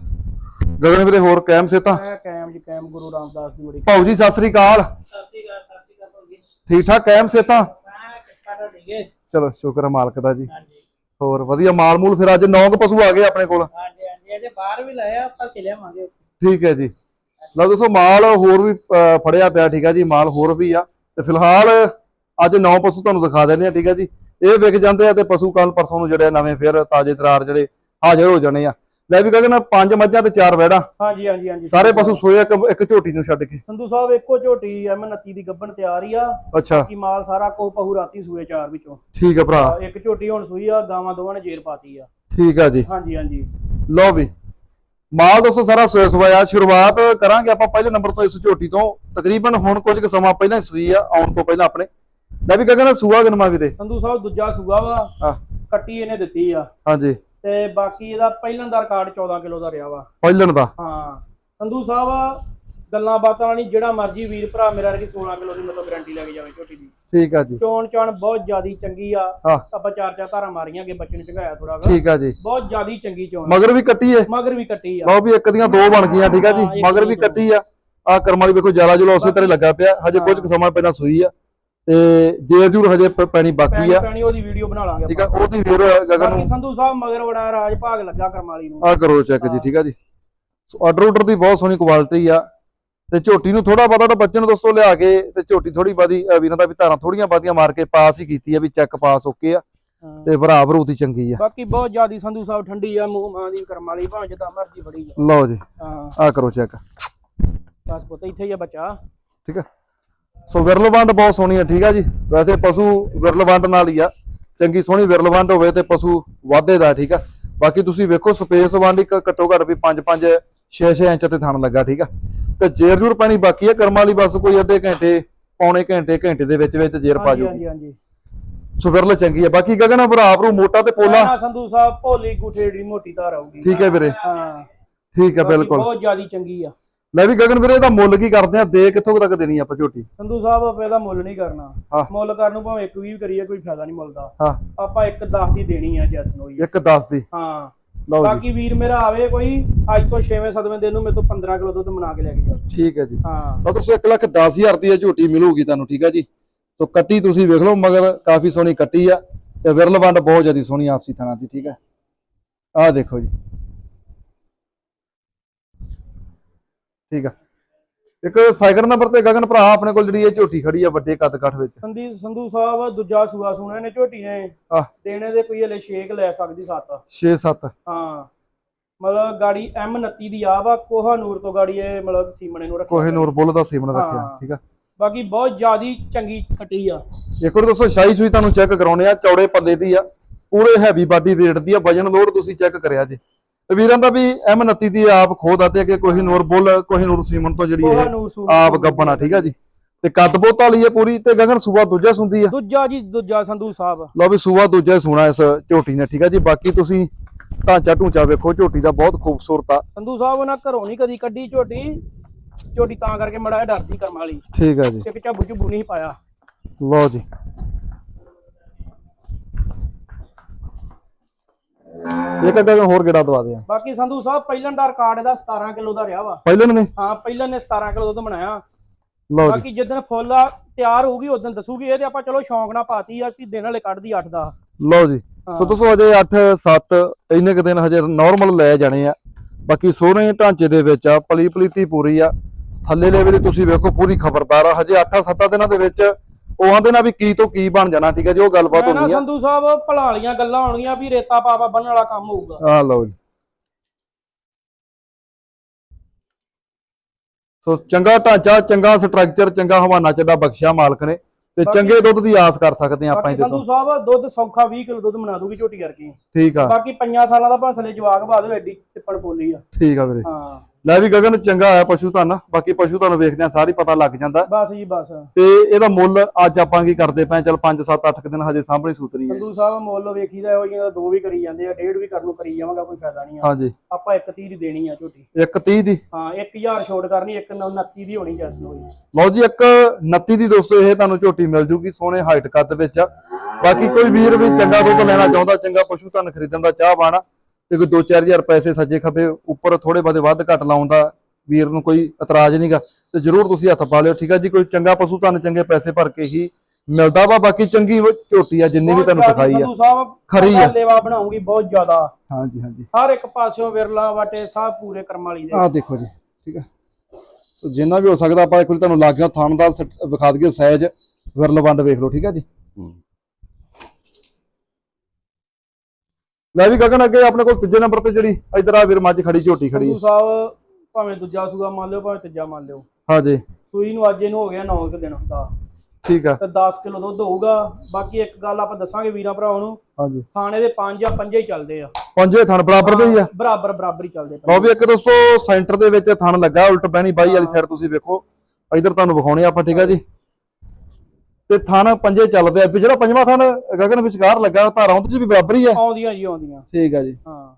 [SPEAKER 1] ਗਗਨ ਵੀਰੇ ਹੋਰ ਕਾਇਮ ਸੇ ਤਾਂ
[SPEAKER 2] ਮੈਂ ਕਾਇਮ ਜੀ ਕਾਇਮ ਗੁਰੂ ਰਾਮਦਾਸ ਦੀ ਬੜੀ
[SPEAKER 1] ਭਾਊ ਜੀ ਸਤਿ ਸ੍ਰੀ ਅਕਾਲ।
[SPEAKER 2] ਸਤਿ ਸ਼੍ਰੀ ਅਕਾਲ ਸਤਿ ਸ਼੍ਰੀ ਅਕਾਲ ਜੀ।
[SPEAKER 1] ਠੀਕ ਠਾਕ ਕਾਇਮ ਸੇ ਤਾਂ
[SPEAKER 2] ਮੈਂ ਕਿੱਥਾ ਠੀਕ ਹੈ
[SPEAKER 1] ਚਲੋ ਸ਼ੁਕਰ ਮਾਲਕ ਦਾ ਜੀ। ਹੋਰ ਵਧੀਆ ਮਾਲ ਮੂਲ ਫਿਰ ਅੱਜ ਨੌ ਕੁ ਪਸ਼ੂ ਆ ਗਏ ਆਪਣੇ ਕੋਲ।
[SPEAKER 2] ਹਾਂਜੀ ਹਾਂਜੀ ਇਹਦੇ ਬਾਹਰ ਵੀ ਲਏ ਆ ਆਪਾਂ ਚਲਿਆਵਾਂਗੇ
[SPEAKER 1] ਠੀਕ ਹੈ ਜੀ। ਲਓ ਦੋਸਤੋ ਮਾਲ ਹੋਰ ਵੀ ਫੜਿਆ ਪਿਆ ਠੀਕ ਹੈ ਜੀ। ਮਾਲ ਹੋਰ ਵੀ ਆ। ਤੇ ਫਿਲਹਾਲ ਅੱਜ ਨੌ ਪਸ਼ੂ ਤੁਹਾਨੂੰ ਦਿਖਾ ਦਿੰਦੇ ਆ ਠੀਕ ਹੈ ਜੀ। ਇਹ ਵਿਕ ਜਾਂਦੇ ਆ ਤੇ ਪਸ਼ੂ ਕੱਲ ਪਰਸੋਂ ਨੂੰ ਜਿਹੜੇ ਆ ਨਵੇਂ ਫਿਰ ਤਾਜੇ ਤਰਾਰ ਜਿਹੜੇ ਹਾਜ਼ਰ ਹੋ ਜਾਣੇ ਆ। ਲੈ ਵੀ ਕਹਿੰਦਾ ਪੰਜ ਮੱਝਾਂ ਤੇ ਚਾਰ ਵੈੜਾ
[SPEAKER 2] ਹਾਂਜੀ ਹਾਂਜੀ ਹਾਂਜੀ।
[SPEAKER 1] ਸਾਰੇ ਪਸ਼ੂ ਸੋਏ ਇੱਕ ਇੱਕ ਝੋਟੀ ਨੂੰ ਛੱਡ ਕੇ।
[SPEAKER 2] ਸੰਧੂ ਸਾਹਿਬ ਇੱਕੋ ਝੋਟੀ ਐਮ 29 ਦੀ ਗੱਬਣ ਤਿਆਰ ਹੀ ਆ।
[SPEAKER 1] ਅੱਛਾ।
[SPEAKER 2] ਕੀ ਮਾਲ ਸਾਰਾ ਕੋ ਪਹੂ ਰਾਤੀ ਸੂਏ ਚਾਰ ਵਿੱਚੋਂ।
[SPEAKER 1] ਠੀਕ ਹੈ ਭਰਾ।
[SPEAKER 2] ਇੱਕ ਝੋਟੀ ਹੁਣ ਸੂਈ ਆ ਗਾਵਾਂ ਦੋਵਾਂ ਨੇ ਜੇਰ ਪਾਤੀ ਆ।
[SPEAKER 1] ਠੀਕ ਆ ਜੀ।
[SPEAKER 2] ਹਾਂਜੀ ਹਾਂਜੀ।
[SPEAKER 1] ਲਓ ਵੀ। ਮਾਲ ਦੋਸਤੋ ਸਾਰਾ ਸੋਇਆ ਸਵਾਇਆ ਸ਼ੁਰੂਆਤ ਕਰਾਂਗੇ ਆਪਾਂ ਪਹਿਲੇ ਨੰਬਰ ਤੋਂ ਇਸ ਝੋਟੀ ਤੋਂ। ਤਕਰੀਬਨ ਹੁਣ ਕੁਝ ਕੁ ਸਮਾਂ ਪਹਿਲਾਂ ਸੂਈ ਆ ਆਉਣ ਤੋਂ ਪਹਿਲਾਂ ਆਪਣੇ। ਲੈ ਵੀ ਕਹਿੰਦਾ ਸੂਆ ਗਨਮਾ ਵੀਰੇ।
[SPEAKER 2] ਸੰਧੂ ਸਾਹਿਬ ਦੂਜਾ ਸੂਆ ਵਾ।
[SPEAKER 1] ਹਾਂ।
[SPEAKER 2] ਕੱਟੀ ਇਹਨੇ ਦਿੱਤੀ ਆ।
[SPEAKER 1] ਹਾਂਜੀ।
[SPEAKER 2] ਤੇ ਬਾਕੀ ਇਹਦਾ ਪਹਿਲਾਂ ਦਾ ਰਿਕਾਰਡ 14 ਕਿਲੋ ਦਾ ਰਿਹਾ ਵਾ।
[SPEAKER 1] ਪਹਿਲਣ ਦਾ।
[SPEAKER 2] ਹਾਂ। ਸੰਧੂ ਸਾਹਿਬ ਗੱਲਾਂ ਬਾਤਾਂ ਵਾਲੀ ਜਿਹੜਾ ਮਰਜ਼ੀ ਵੀਰ ਭਰਾ ਮੇਰਾ ਕਿ 16 ਕਿਲੋ ਦੀ ਮਤਲਬ ਗਾਰੰਟੀ ਲੈ ਕੇ ਜਾਵੇ ਝੋਟੀ ਦੀ।
[SPEAKER 1] ਠੀਕ ਆ ਜੀ।
[SPEAKER 2] ਚੋਣ ਚਾਣ ਬਹੁਤ ਜ਼ਿਆਦੀ ਚੰਗੀ ਆ। ਆਪਾਂ ਚਾਰ ਚਾਰ ਧਾਰਾਂ ਮਾਰੀਆਂ ਅੱਗੇ ਬੱਚੇ ਨੂੰ ਚੰਗਾਇਆ ਥੋੜਾ
[SPEAKER 1] ਠੀਕ ਆ ਜੀ।
[SPEAKER 2] ਬਹੁਤ ਜ਼ਿਆਦੀ ਚੰਗੀ ਚੋਣ
[SPEAKER 1] ਮਗਰ ਵੀ ਕੱਟੀ ਏ।
[SPEAKER 2] ਮਗਰ ਵੀ ਕੱਟੀ ਆ।
[SPEAKER 1] ਲਓ ਵੀ ਇੱਕ ਦੀਆਂ ਦੋ ਬਣ ਗਈਆਂ ਠੀਕ ਆ ਜੀ। ਮਗਰ ਵੀ। ਕੱਟੀ ਆ। ਆ ਕਰਮ ਵਾਲੀ ਵੇਖੋ ਜਾਲਾ ਜੁਲਾ ਉਸੇ ਤਰ੍ਹਾਂ ਲੱਗਾ ਪਿਆ। ਹਜੇ ਕੁਝ ਕੁ ਸਮਾਂ ਪਹਿਲਾਂ ਸੂਈ ਆ। ਤੇ ਜੇਰ ਜੂਰ ਹਜੇ ਪੈਣੀ ਬਾਕੀ ਆ।
[SPEAKER 2] ਪੈਣੀ ਉਹਦੀ ਵੀਡੀਓ ਬਣਾ ਲਾਂਗੇ
[SPEAKER 1] ਠੀਕ ਆ ਉਹਦੀ ਫਿਰ ਗਗਨ ਨੂੰ
[SPEAKER 2] ਸੰਧੂ ਸਾਹਿਬ ਮਗਰ ਬੜਾ ਰਾਜ ਭਾਗ ਲੱਗਾ ਕਰਮਾਲੀ ਨੂੰ।
[SPEAKER 1] ਆ ਕਰੋ ਚੈੱਕ ਜੀ ਠੀਕ ਆ ਜੀ। ਸੋ ਆਰਡਰ ਆਰਡਰ ਦੀ ਬਹੁਤ ਸੋਹਣੀ ਕੁਆਲਿਟੀ ਆ। ਤੇ ਝੋਟੀ ਨੂੰ ਥੋੜਾ ਬਹੁਤਾ ਤਾਂ ਬੱਚੇ ਨੂੰ ਦੋਸਤੋ ਲਿਆ ਕੇ ਤੇ ਝੋਟੀ ਥੋੜੀ ਬਾਦੀ ਵੀਰਾਂ ਦਾ ਵੀ ਧਾਰਾਂ ਥੋੜੀਆਂ ਬਾਦੀਆਂ ਮਾਰ ਕੇ ਪਾਸ ਹੀ ਕੀਤੀ ਆ ਵੀ ਚੈੱਕ ਪਾਸ ਓਕੇ ਆ। ਤੇ ਭਰਾ ਭਰੂਤੀ ਚੰਗੀ ਆ।
[SPEAKER 2] ਬਾਕੀ ਬਹੁਤ ਜ਼ਿਆਦੀ ਸੰਧੂ ਸਾਹਿਬ ਠੰਡੀ ਆ ਮੂੰਹ ਮਾਂ ਦੀ ਕਰਮਾਲੀ ਭਾਵੇਂ ਜਿੱਦਾਂ ਮਰਜ਼ੀ ਫੜੀ ਆ।
[SPEAKER 1] ਲਓ ਜੀ ਆ ਕਰੋ ਚੈੱਕ
[SPEAKER 2] ਬਸ ਪੁੱਤ ਇੱਥੇ ਹੀ ਆ ਬੱਚਾ।
[SPEAKER 1] ਠੀਕ ਆ? ਸੋ ਵਿਰਲਵੰਡ ਬਹੁਤ ਸੋਹਣੀ ਆ ਠੀਕ ਆ ਜੀ? ਵੈਸੇ ਪਸ਼ੂ ਵਿਰਲਵੰਡ ਨਾਲ ਹੀ ਆ। ਚੰਗੀ ਸੋਹਣੀ ਵਿਰਲਵੰਡ ਹੋਵੇ ਤੇ ਪਸ਼ੂ ਵਾਧੇ ਦਾ ਠੀਕ ਆ? ਬਾਕੀ ਤੁਸੀਂ ਵੇਖੋ ਸਪੇਸ ਵੰਡ ਇੱਕ ਘੱਟੋ ਘੱਟ ਵੀ 5 5 6 6 ਇੰਚ ਤੇ ਥਣ ਲੱਗਾ ਠੀਕ ਆ? ਤੇ ਜੇਰ ਜੂਰ ਪਾਣੀ ਬਾਕੀ ਆ ਕਰਮਾਂ ਵਾਲੀ ਬਸ ਕੋਈ ਅੱਧੇ ਘੰਟੇ ਪੌਣੇ ਘੰਟੇ ਘੰਟੇ ਦੇ ਵਿੱਚ ਵਿੱਚ ਜੇਰ ਪਾ ਜੂਗੀ
[SPEAKER 2] ਹਾਂਜੀ ਹਾਂਜੀ।
[SPEAKER 1] ਸੋ ਵਿਰਲ ਚੰਗੀ ਆ। ਬਾਕੀ ਗਗਨ ਭਰਾ ਭਰੂ ਮੋਟਾ ਤੇ ਪੋਲਾ।
[SPEAKER 2] ਹਾਂ ਸੰਧੂ ਸਾਹਿਬ ਭੋਲੀ ਗੁਠੇ ਦੀ ਮੋਟੀ ਧਾਰ ਆਊਗੀ।
[SPEAKER 1] ਠੀਕ ਹੈ ਵੀਰੇ।
[SPEAKER 2] ਹਾਂ।
[SPEAKER 1] ਠੀਕ ਆ
[SPEAKER 2] ਬਾਕੀ
[SPEAKER 1] ਬਿਲਕੁਲ।
[SPEAKER 2] ਬਹੁਤ ਜ਼ਿਆਦੀ ਚੰਗੀ ਆ।
[SPEAKER 1] ਲੈ ਵੀ ਗਗਨ ਵੀਰੇ ਇਹਦਾ ਮੁੱਲ ਕੀ ਕਰਦੇ ਆ? ਦੇ ਕਿੱਥੋਂ ਤੱਕ ਦੇਣੀ ਆਪਾਂ ਝੋਟੀ?
[SPEAKER 2] ਸੰਧੂ ਸਾਹਿਬ ਆਪਾਂ ਇਹਦਾ ਮੁੱਲ ਨਹੀਂ ਕਰਨਾ।
[SPEAKER 1] ਹਾਂ।
[SPEAKER 2] ਮੁੱਲ ਕਰਨ ਨੂੰ ਭਾਵੇਂ ਇੱਕ ਵੀ ਕਰੀਏ ਕੋਈ ਫਾਇਦਾ ਨਹੀਂ ਮਿਲਦਾ
[SPEAKER 1] ਹਾਂ।
[SPEAKER 2] ਆਪਾਂ ਇੱਕ 10 ਦੀ ਦੇਣੀ ਆ ਜੈਸ ਨੂੰ ਹੀ
[SPEAKER 1] ਇੱਕ 10 ਦੀ।
[SPEAKER 2] ਹਾਂ।
[SPEAKER 1] ਲਓ ਜੀ।
[SPEAKER 2] ਬਾਕੀ ਵੀਰ ਮੇਰਾ ਆਵੇ ਕੋਈ ਅੱਜ ਤੋਂ 6ਵੇਂ 7ਵੇਂ ਦਿਨ ਨੂੰ ਮੇਰੇ ਤੋਂ 15 ਕਿਲੋ ਦੁੱਧ ਮਨਾ ਕੇ ਲੈ ਕੇ ਜਾਓ।
[SPEAKER 1] ਠੀਕ ਹੈ ਜੀ।
[SPEAKER 2] ਹਾਂ।
[SPEAKER 1] ਤਾਂ ਤੁਸੀਂ 1 ਲੱਖ 10 ਹਜ਼ਾਰ ਦੀ ਇਹ ਝੋਟੀ ਮਿਲੂਗੀ ਤੁਹਾਨੂੰ ਠੀਕ ਹੈ ਜੀ। ਸੋ ਕੱਟੀ ਤੁਸੀਂ ਵੇਖ ਲਓ ਮਗਰ ਕਾਫੀ ਸੋਹਣੀ ਕੱਟੀ ਆ ਤੇ ਵਿਰਲ ਵੰਡ ਬਹੁਤ ਜ਼ਿਆਦਾ ਸੋਹਣੀ ਆਪਸੀ ਥਾਣਾ ਦੀ ਠੀਕ ਹੈ। ਆਹ ਦੇਖੋ ਜੀ। ਠੀਕ ਆ। ਇੱਕ ਸਾਈਕਲ ਨੰਬਰ ਤੇ ਗਗਨ ਭਰਾ ਆਪਣੇ ਕੋਲ ਜਿਹੜੀ ਇਹ ਝੋਟੀ ਖੜੀ ਆ ਵੱਡੇ ਕੱਦ ਕੱਠ ਵਿੱਚ।
[SPEAKER 2] ਸੰਦੀ ਸੰਧੂ ਸਾਹਿਬ ਦੂਜਾ ਸੂਆ ਸੁਣਿਆ ਨੇ ਝੋਟੀ ਨੇ।
[SPEAKER 1] ਆਹ।
[SPEAKER 2] ਦੇਣੇ ਦੇ ਕੋਈ ਹਲੇ ਸ਼ੇਕ ਲੈ ਸਕਦੀ ਸੱਤ।
[SPEAKER 1] 6 7
[SPEAKER 2] ਹਾਂ। ਮਤਲਬ ਗਾੜੀ M29 ਦੀ ਆ ਵਾ ਕੋਹਾ ਨੂਰ ਤੋਂ ਗਾੜੀ ਇਹ ਮਤਲਬ ਸੀਮਣੇ ਨੂੰ ਰੱਖਿਆ।
[SPEAKER 1] ਕੋਹੇ ਨੂਰ ਬੁੱਲ ਦਾ ਸੀਮਨ ਰੱਖਿਆ। ਠੀਕ ਆ।
[SPEAKER 2] ਬਾਕੀ ਬਹੁਤ ਜ਼ਿਆਦੀ ਚੰਗੀ ਕੱਟੀ ਆ।
[SPEAKER 1] ਇੱਕ ਵਾਰ ਦੋਸਤੋ ਸ਼ਾਈ ਸੂਈ ਤੁਹਾਨੂੰ ਚੈੱਕ ਕਰਾਉਣੇ ਆ ਚੌੜੇ ਪੱਲੇ ਦੀ ਆ ਪੂਰੇ ਹੈਵੀ ਬਾਡੀ weight ਦੀ ਆ ਵਜਨ ਲੋਡ ਤੁਸੀਂ ਚੈੱਕ ਕਰਿਆ ਜੀ। ਤੇ ਵੀਰਾਂ ਦਾ ਵੀ M29 ਦੀ ਆਪ ਖੋਦ ਆ ਤੇ ਅੱਗੇ ਕੋਹੀ ਨੂਰ ਬੁੱਲ ਕੋਹੀ ਨੂਰ ਸੀਮਨ ਤੋਂ ਜਿਹੜੀ ਇਹ ਆਪ ਗੱਬਣਾ ਠੀਕ ਆ ਜੀ? ਤੇ ਕੱਦ ਬੋਤ ਹੈ ਪੂਰੀ ਤੇ ਗਗਨ ਸੂਆ ਦੂਜਾ ਸੁੰਦੀ ਆ।
[SPEAKER 2] ਦੂਜਾ ਜੀ ਦੂਜਾ ਸੰਧੂ ਸਾਹਿਬ।
[SPEAKER 1] ਲਓ ਵੀ ਸੂਆ ਦੂਜਾ ਸੋਨਾ ਇਸ ਝੋਟੀ ਨੇ ਠੀਕ ਆ ਜੀ? ਬਾਕੀ ਤੁਸੀਂ ਢਾਂਚਾ ਢੂੰਚਾ ਵੇਖੋ ਝੋਟੀ ਦਾ ਬਹੁਤ ਖੂਬਸੂਰਤ ਆ।
[SPEAKER 2] ਸੰਧੂ ਸਾਹਿਬ ਉਹਨਾਂ ਘਰੋਂ ਨਹੀਂ ਕਦੀ ਕੱਢੀ ਝੋਟੀ। ਝੋਟੀ ਤਾਂ ਕਰਕੇ ਮੜਾ ਡਰਦੀ ਕਰਮ ਵਾਲੀ।
[SPEAKER 1] ਠੀਕ ਆ ਜੀ।
[SPEAKER 2] ਇੱਕ ਝਾਬੂ ਝੁਬੂ ਨਹੀਂ ਪਾਇਆ।
[SPEAKER 1] ਲਓ ਜੀ। ਇੱਕ ਅੱਧਾ ਦਿਨ ਹੋਰ ਗੇੜਾ ਦਵਾ ਦੇ
[SPEAKER 2] ਬਾਕੀ ਸੰਧੂ ਸਾਹਿਬ ਪਹਿਲਾਂ ਦਾ ਰਿਕਾਰਡ ਇਹਦਾ 17 ਕਿਲੋ ਦਾ ਰਿਹਾ ਵਾ।
[SPEAKER 1] ਪਹਿਲੇ ਨੇ?
[SPEAKER 2] ਹਾਂ ਪਹਿਲਾਂ ਨੇ 17 ਕਿਲੋ ਦੁੱਧ ਬਣਾਇਆ।
[SPEAKER 1] ਲਓ ਜੀ।
[SPEAKER 2] ਬਾਕੀ ਜਿੱਦਣ ਫੁੱਲ ਆ ਤਿਆਰ ਹੋਊਗੀ ਉਦੋਂ ਦੱਸੂਗੀ ਇਹ ਤੇ ਆਪਾਂ ਚਲੋ ਸ਼ੌਂਕ ਨਾਲ ਪਾਤੀ ਆ ਕਿ ਦਿਨ ਵਾਲੇ ਕੱਢਦੀ 8 ਦਾ।
[SPEAKER 1] ਲਓ ਜੀ। ਸੋ ਦੋਸਤੋ ਅਜੇ 8 7 ਇੰਨੇ ਕੁ ਦਿਨ ਹਜੇ ਨਾਰਮਲ ਲੈ ਜਾਣੇ ਆ। ਬਾਕੀ ਸੋਹਣੇ ਢਾਂਚੇ ਦੇ ਵਿੱਚ ਆ ਪਲੀ ਪਲੀਤੀ ਪੂਰੀ ਆ। ਥੱਲੇ ਲੈਵੇ ਦੀ ਤੁਸੀਂ ਵੇਖੋ ਪੂਰੀ ਖਬਰਦਾਰ ਆ। ਹਜੇ 8 7 ਦਿਨਾਂ ਦੇ ਵਿੱਚ ਉਹ ਆਂਦੇ ਨਾ ਵੀ ਕੀ ਤੋਂ ਕੀ ਬਣ ਜਾਣਾ ਠੀਕ ਹੈ ਜੀ ਉਹ ਗੱਲਬਾਤ
[SPEAKER 2] ਮੈਂ ਨਾ
[SPEAKER 1] ਆ।
[SPEAKER 2] ਸੰਧੂ ਸਾਹਿਬ ਭਲਾ ਵਾਲੀਆਂ ਗੱਲਾਂ ਹੋਣਗੀਆਂ ਵੀ ਰੇਤਾ ਪਾਪਾ ਬੰਨਣ ਵਾਲਾ ਕੰਮ ਹੋਊਗਾ।
[SPEAKER 1] ਆ ਲਓ ਜੀ। ਸੋ ਚੰਗਾ ਢਾਂਚਾ ਚੰਗਾ ਸਟਰਕਚਰ ਚੰਗਾ ਹਵਾਨਾ ਚੱਡਾ ਬਖਸ਼ਿਆ ਮਾਲਕ ਨੇ ਤੇ
[SPEAKER 2] ਬਾਕੀ-
[SPEAKER 1] ਚੰਗੇ ਦੁੱਧ ਦੀ ਆਸ ਕਰ ਸਕਦੇ ਆ ਆਪਾਂ
[SPEAKER 2] ਬਾਕੀ
[SPEAKER 1] ਇਹਦੇ
[SPEAKER 2] ਸੰਧੂ
[SPEAKER 1] ਤੋਂ
[SPEAKER 2] ਸਾਹਿਬ ਦੁੱਧ ਸੌਖਾ 20 ਕਿਲੋ ਦੁੱਧ ਬਣਾ ਦੂਗੀ ਝੋਟੀ ਕਰਕੇ।
[SPEAKER 1] ਠੀਕ ਆ।
[SPEAKER 2] ਬਾਕੀ 5 ਸਾਲਾਂ ਦਾ ਭਾਵੇਂ ਥੱਲੇ ਜਵਾਕ ਬਾਦ ਐਡੀ ਟਿੱਪਣ ਪੋਲੀ ਆ।
[SPEAKER 1] ਠੀਕ ਆ ਵੀਰੇ।
[SPEAKER 2] ਹਾਂ।
[SPEAKER 1] ਲੈ ਵੀ ਗਗਨ ਚੰਗਾ ਆਇਆ ਪਸ਼ੂ ਧਨ। ਬਾਕੀ ਪਸ਼ੂ ਧਨ ਵੇਖਦੇ ਆ ਸਾਰੀ ਪਤਾ ਲੱਗ ਜਾਂਦਾ।
[SPEAKER 2] ਬਸ ਜੀ ਬਸ।
[SPEAKER 1] ਤੇ ਇਹਦਾ ਮੁੱਲ ਅੱਜ ਆਪਾਂ ਕੀ ਕਰਦੇ ਪਏ ਚਲ 5 7 8 ਦਿਨ ਹਜੇ ਸਾਹਮਣੇ ਸੂਤਰੀ ਹੈ।
[SPEAKER 2] ਸੰਧੂ ਸਾਹਿਬ ਮੁੱਲ ਵੇਖੀਦਾ ਜਿਹੀਆਂ ਦਾ ਦੋ ਵੀ ਕਰੀ ਜਾਂਦੇ ਆ ਡੇਢ ਵੀ ਕਰਨ ਨੂੰ ਕਰੀ ਜਾਵਾਂਗਾ ਕੋਈ ਫਾਇਦਾ ਨਹੀਂ ਆ।
[SPEAKER 1] ਹਾਂਜੀ।
[SPEAKER 2] ਆਪਾਂ ਇੱਕ 30 ਦੀ ਦੇਣੀ ਆ ਝੋਟੀ।
[SPEAKER 1] 1 30 ਦੀ?
[SPEAKER 2] ਹਾਂ 1000 ਛੋਟ ਕਰਨੀ ਇੱਕ 29 ਦੀ ਹੋਣੀ ਜਸ ਨੂੰ
[SPEAKER 1] ਲਓ ਜੀ ਇੱਕ 29 ਦੀ ਦੋਸਤੋ ਇਹ ਤੁਹਾਨੂੰ ਝੋਟੀ ਮਿਲ ਜੂਗੀ ਸੋਹਣੇ ਹਾਈਟ ਕੱਦ ਵਿੱਚ। ਆ ਬਾਕੀ ਕੋਈ ਵੀਰ ਵੀ ਚੰਗਾ ਦੁੱਧ ਲੈਣਾ ਚਾਹੁੰਦਾ ਚੰਗਾ ਪਸ਼ੂ ਧਨ ਖਰੀਦਣ ਦਾ ਚਾਹ ਬਾਣਾ ਤੇ ਕੋਈ 2-4000 ਪੈਸੇ ਸੱਜੇ ਖੱਬੇ ਉੱਪਰ ਥੋੜੇ ਬਹੁਤੇ ਵੱਧ ਘੱਟ ਲਾਉਣ ਦਾ ਵੀਰ ਨੂੰ ਕੋਈ ਇਤਰਾਜ਼ ਨਹੀਂਗਾ ਤੇ ਜਰੂਰ ਤੁਸੀਂ ਹੱਥ ਪਾ ਲਿਓ ਠੀਕ ਆ ਜੀ? ਕੋਈ ਚੰਗਾ ਪਸ਼ੂ ਧਨ ਚੰਗੇ ਪੈਸੇ ਭਰ ਕੇ ਹੀ ਮਿਲਦਾ ਵਾ ਬਾਕੀ ਚੰਗੀ ਝੋਟੀ ਆ ਜਿੰਨੀ ਵੀ ਤੁਹਾਨੂੰ ਦਿਖਾਈ ਆ। ਖਰੀ ਆ।
[SPEAKER 2] ਲੇਵਾ ਬਣਾਉਂਗੀ ਬਹੁਤ ਜ਼ਿਆਦਾ।
[SPEAKER 1] ਹਾਂਜੀ ਹਾਂਜੀ।
[SPEAKER 2] ਹਰ ਇੱਕ ਪਾਸਿਓਂ ਵਿਰਲਾ ਵਟੇ ਸਭ ਪੂਰੇ ਕਰਮ ਵਾਲੀ ਦੇ।
[SPEAKER 1] ਆਹ ਦੇਖੋ ਜੀ ਠੀਕ ਹੈ ਸੋ ਜਿੰਨਾ ਵੀ ਹੋ ਸਕਦਾ ਆਪਾਂ ਇੱਕ ਵਾਰੀ ਤੁਹਾਨੂੰ ਲਾ ਕੇ ਥਣ ਦਾ ਵਿਖਾ ਦਈਏ ਸਾਈਜ਼ ਵਿਰਲ ਵੰਡ ਵੇਖ ਲਓ ਠੀਕ ਹੈ ਜੀ? ਲੈ ਵੀ ਗਗਨ ਅੱਗੇ ਆਪਣੇ ਕੋਲ ਤੀਜੇ ਨੰਬਰ ਤੇ ਜਿਹੜੀ ਇਧਰ ਆ ਵੀਰ ਮੱਝ ਖੜੀ ਝੋਟੀ ਖੜੀ।
[SPEAKER 2] ਸੰਧੂ ਸਾਹਿਬ ਭਾਵੇਂ ਦੂਜਾ ਸੂਆ ਮੰਨ ਲਿਓ ਭਾਵੇਂ ਤੀਜਾ ਮੰਨ ਲਿਓ।
[SPEAKER 1] ਹਾਂਜੀ।
[SPEAKER 2] ਸੂਈ ਨੂੰ ਅੱਜ ਇਹਨੂੰ ਹੋ ਗਿਆ 9 ਕੁ ਦਿਨ ਦਾ।
[SPEAKER 1] ਠੀਕ ਆ।
[SPEAKER 2] ਤੇ 10 ਕਿਲੋ ਦੁੱਧ ਹੋਊਗਾ। ਬਾਕੀ ਇੱਕ ਗੱਲ ਆਪਾਂ ਦੱਸਾਂਗੇ ਵੀਰਾਂ ਭਰਾਵਾਂ ਨੂੰ।
[SPEAKER 1] ਹਾਂਜੀ।
[SPEAKER 2] ਥਾਣੇ ਦੇ 5 ਜਾਂ 5 ਹੀ ਚੱਲਦੇ ਆ।
[SPEAKER 1] ਪੰਜੇ ਥਣ ਬਰਾਬਰ ਦੇ ਹੀ ਆ।
[SPEAKER 2] ਬਰਾਬਰ ਬਰਾਬਰ ਹੀ ਚੱਲਦੇ
[SPEAKER 1] ਲਓ ਵੀ ਇੱਕ ਦੋਸਤੋ ਸੈਂਟਰ ਦੇ ਵਿੱਚ ਥਣ ਲੱਗਾ ਉਲਟ ਬਹਿਣੀ ਬਾਈ ਵਾਲੀ ਸਾਈਡ ਤੁਸੀਂ ਵੇਖੋ। ਇਧਰ ਤੁਹਾਨੂੰ ਵਿਖਾਉਣੇ ਆਪਾਂ ਠੀਕ ਆ ਜੀ। ਤੇ ਥਣ ਪੰਜੇ ਚੱਲਦੇ ਆ। ਵੀ ਜਿਹੜਾ ਪੰਜਵਾਂ ਥਣ ਗਗਨ ਵਿਚਕਾਰ ਲੱਗਾ ਧਾਰਾਂ ਉਹਦੇ ਚ ਵੀ ਬਰਾਬਰ ਹੀ ਆ?
[SPEAKER 2] ਆਉਂਦੀਆਂ ਜੀ ਆਉਂਦੀਆਂ।
[SPEAKER 1] ਠੀਕ ਆ ਜੀ।
[SPEAKER 2] ਹਾਂ।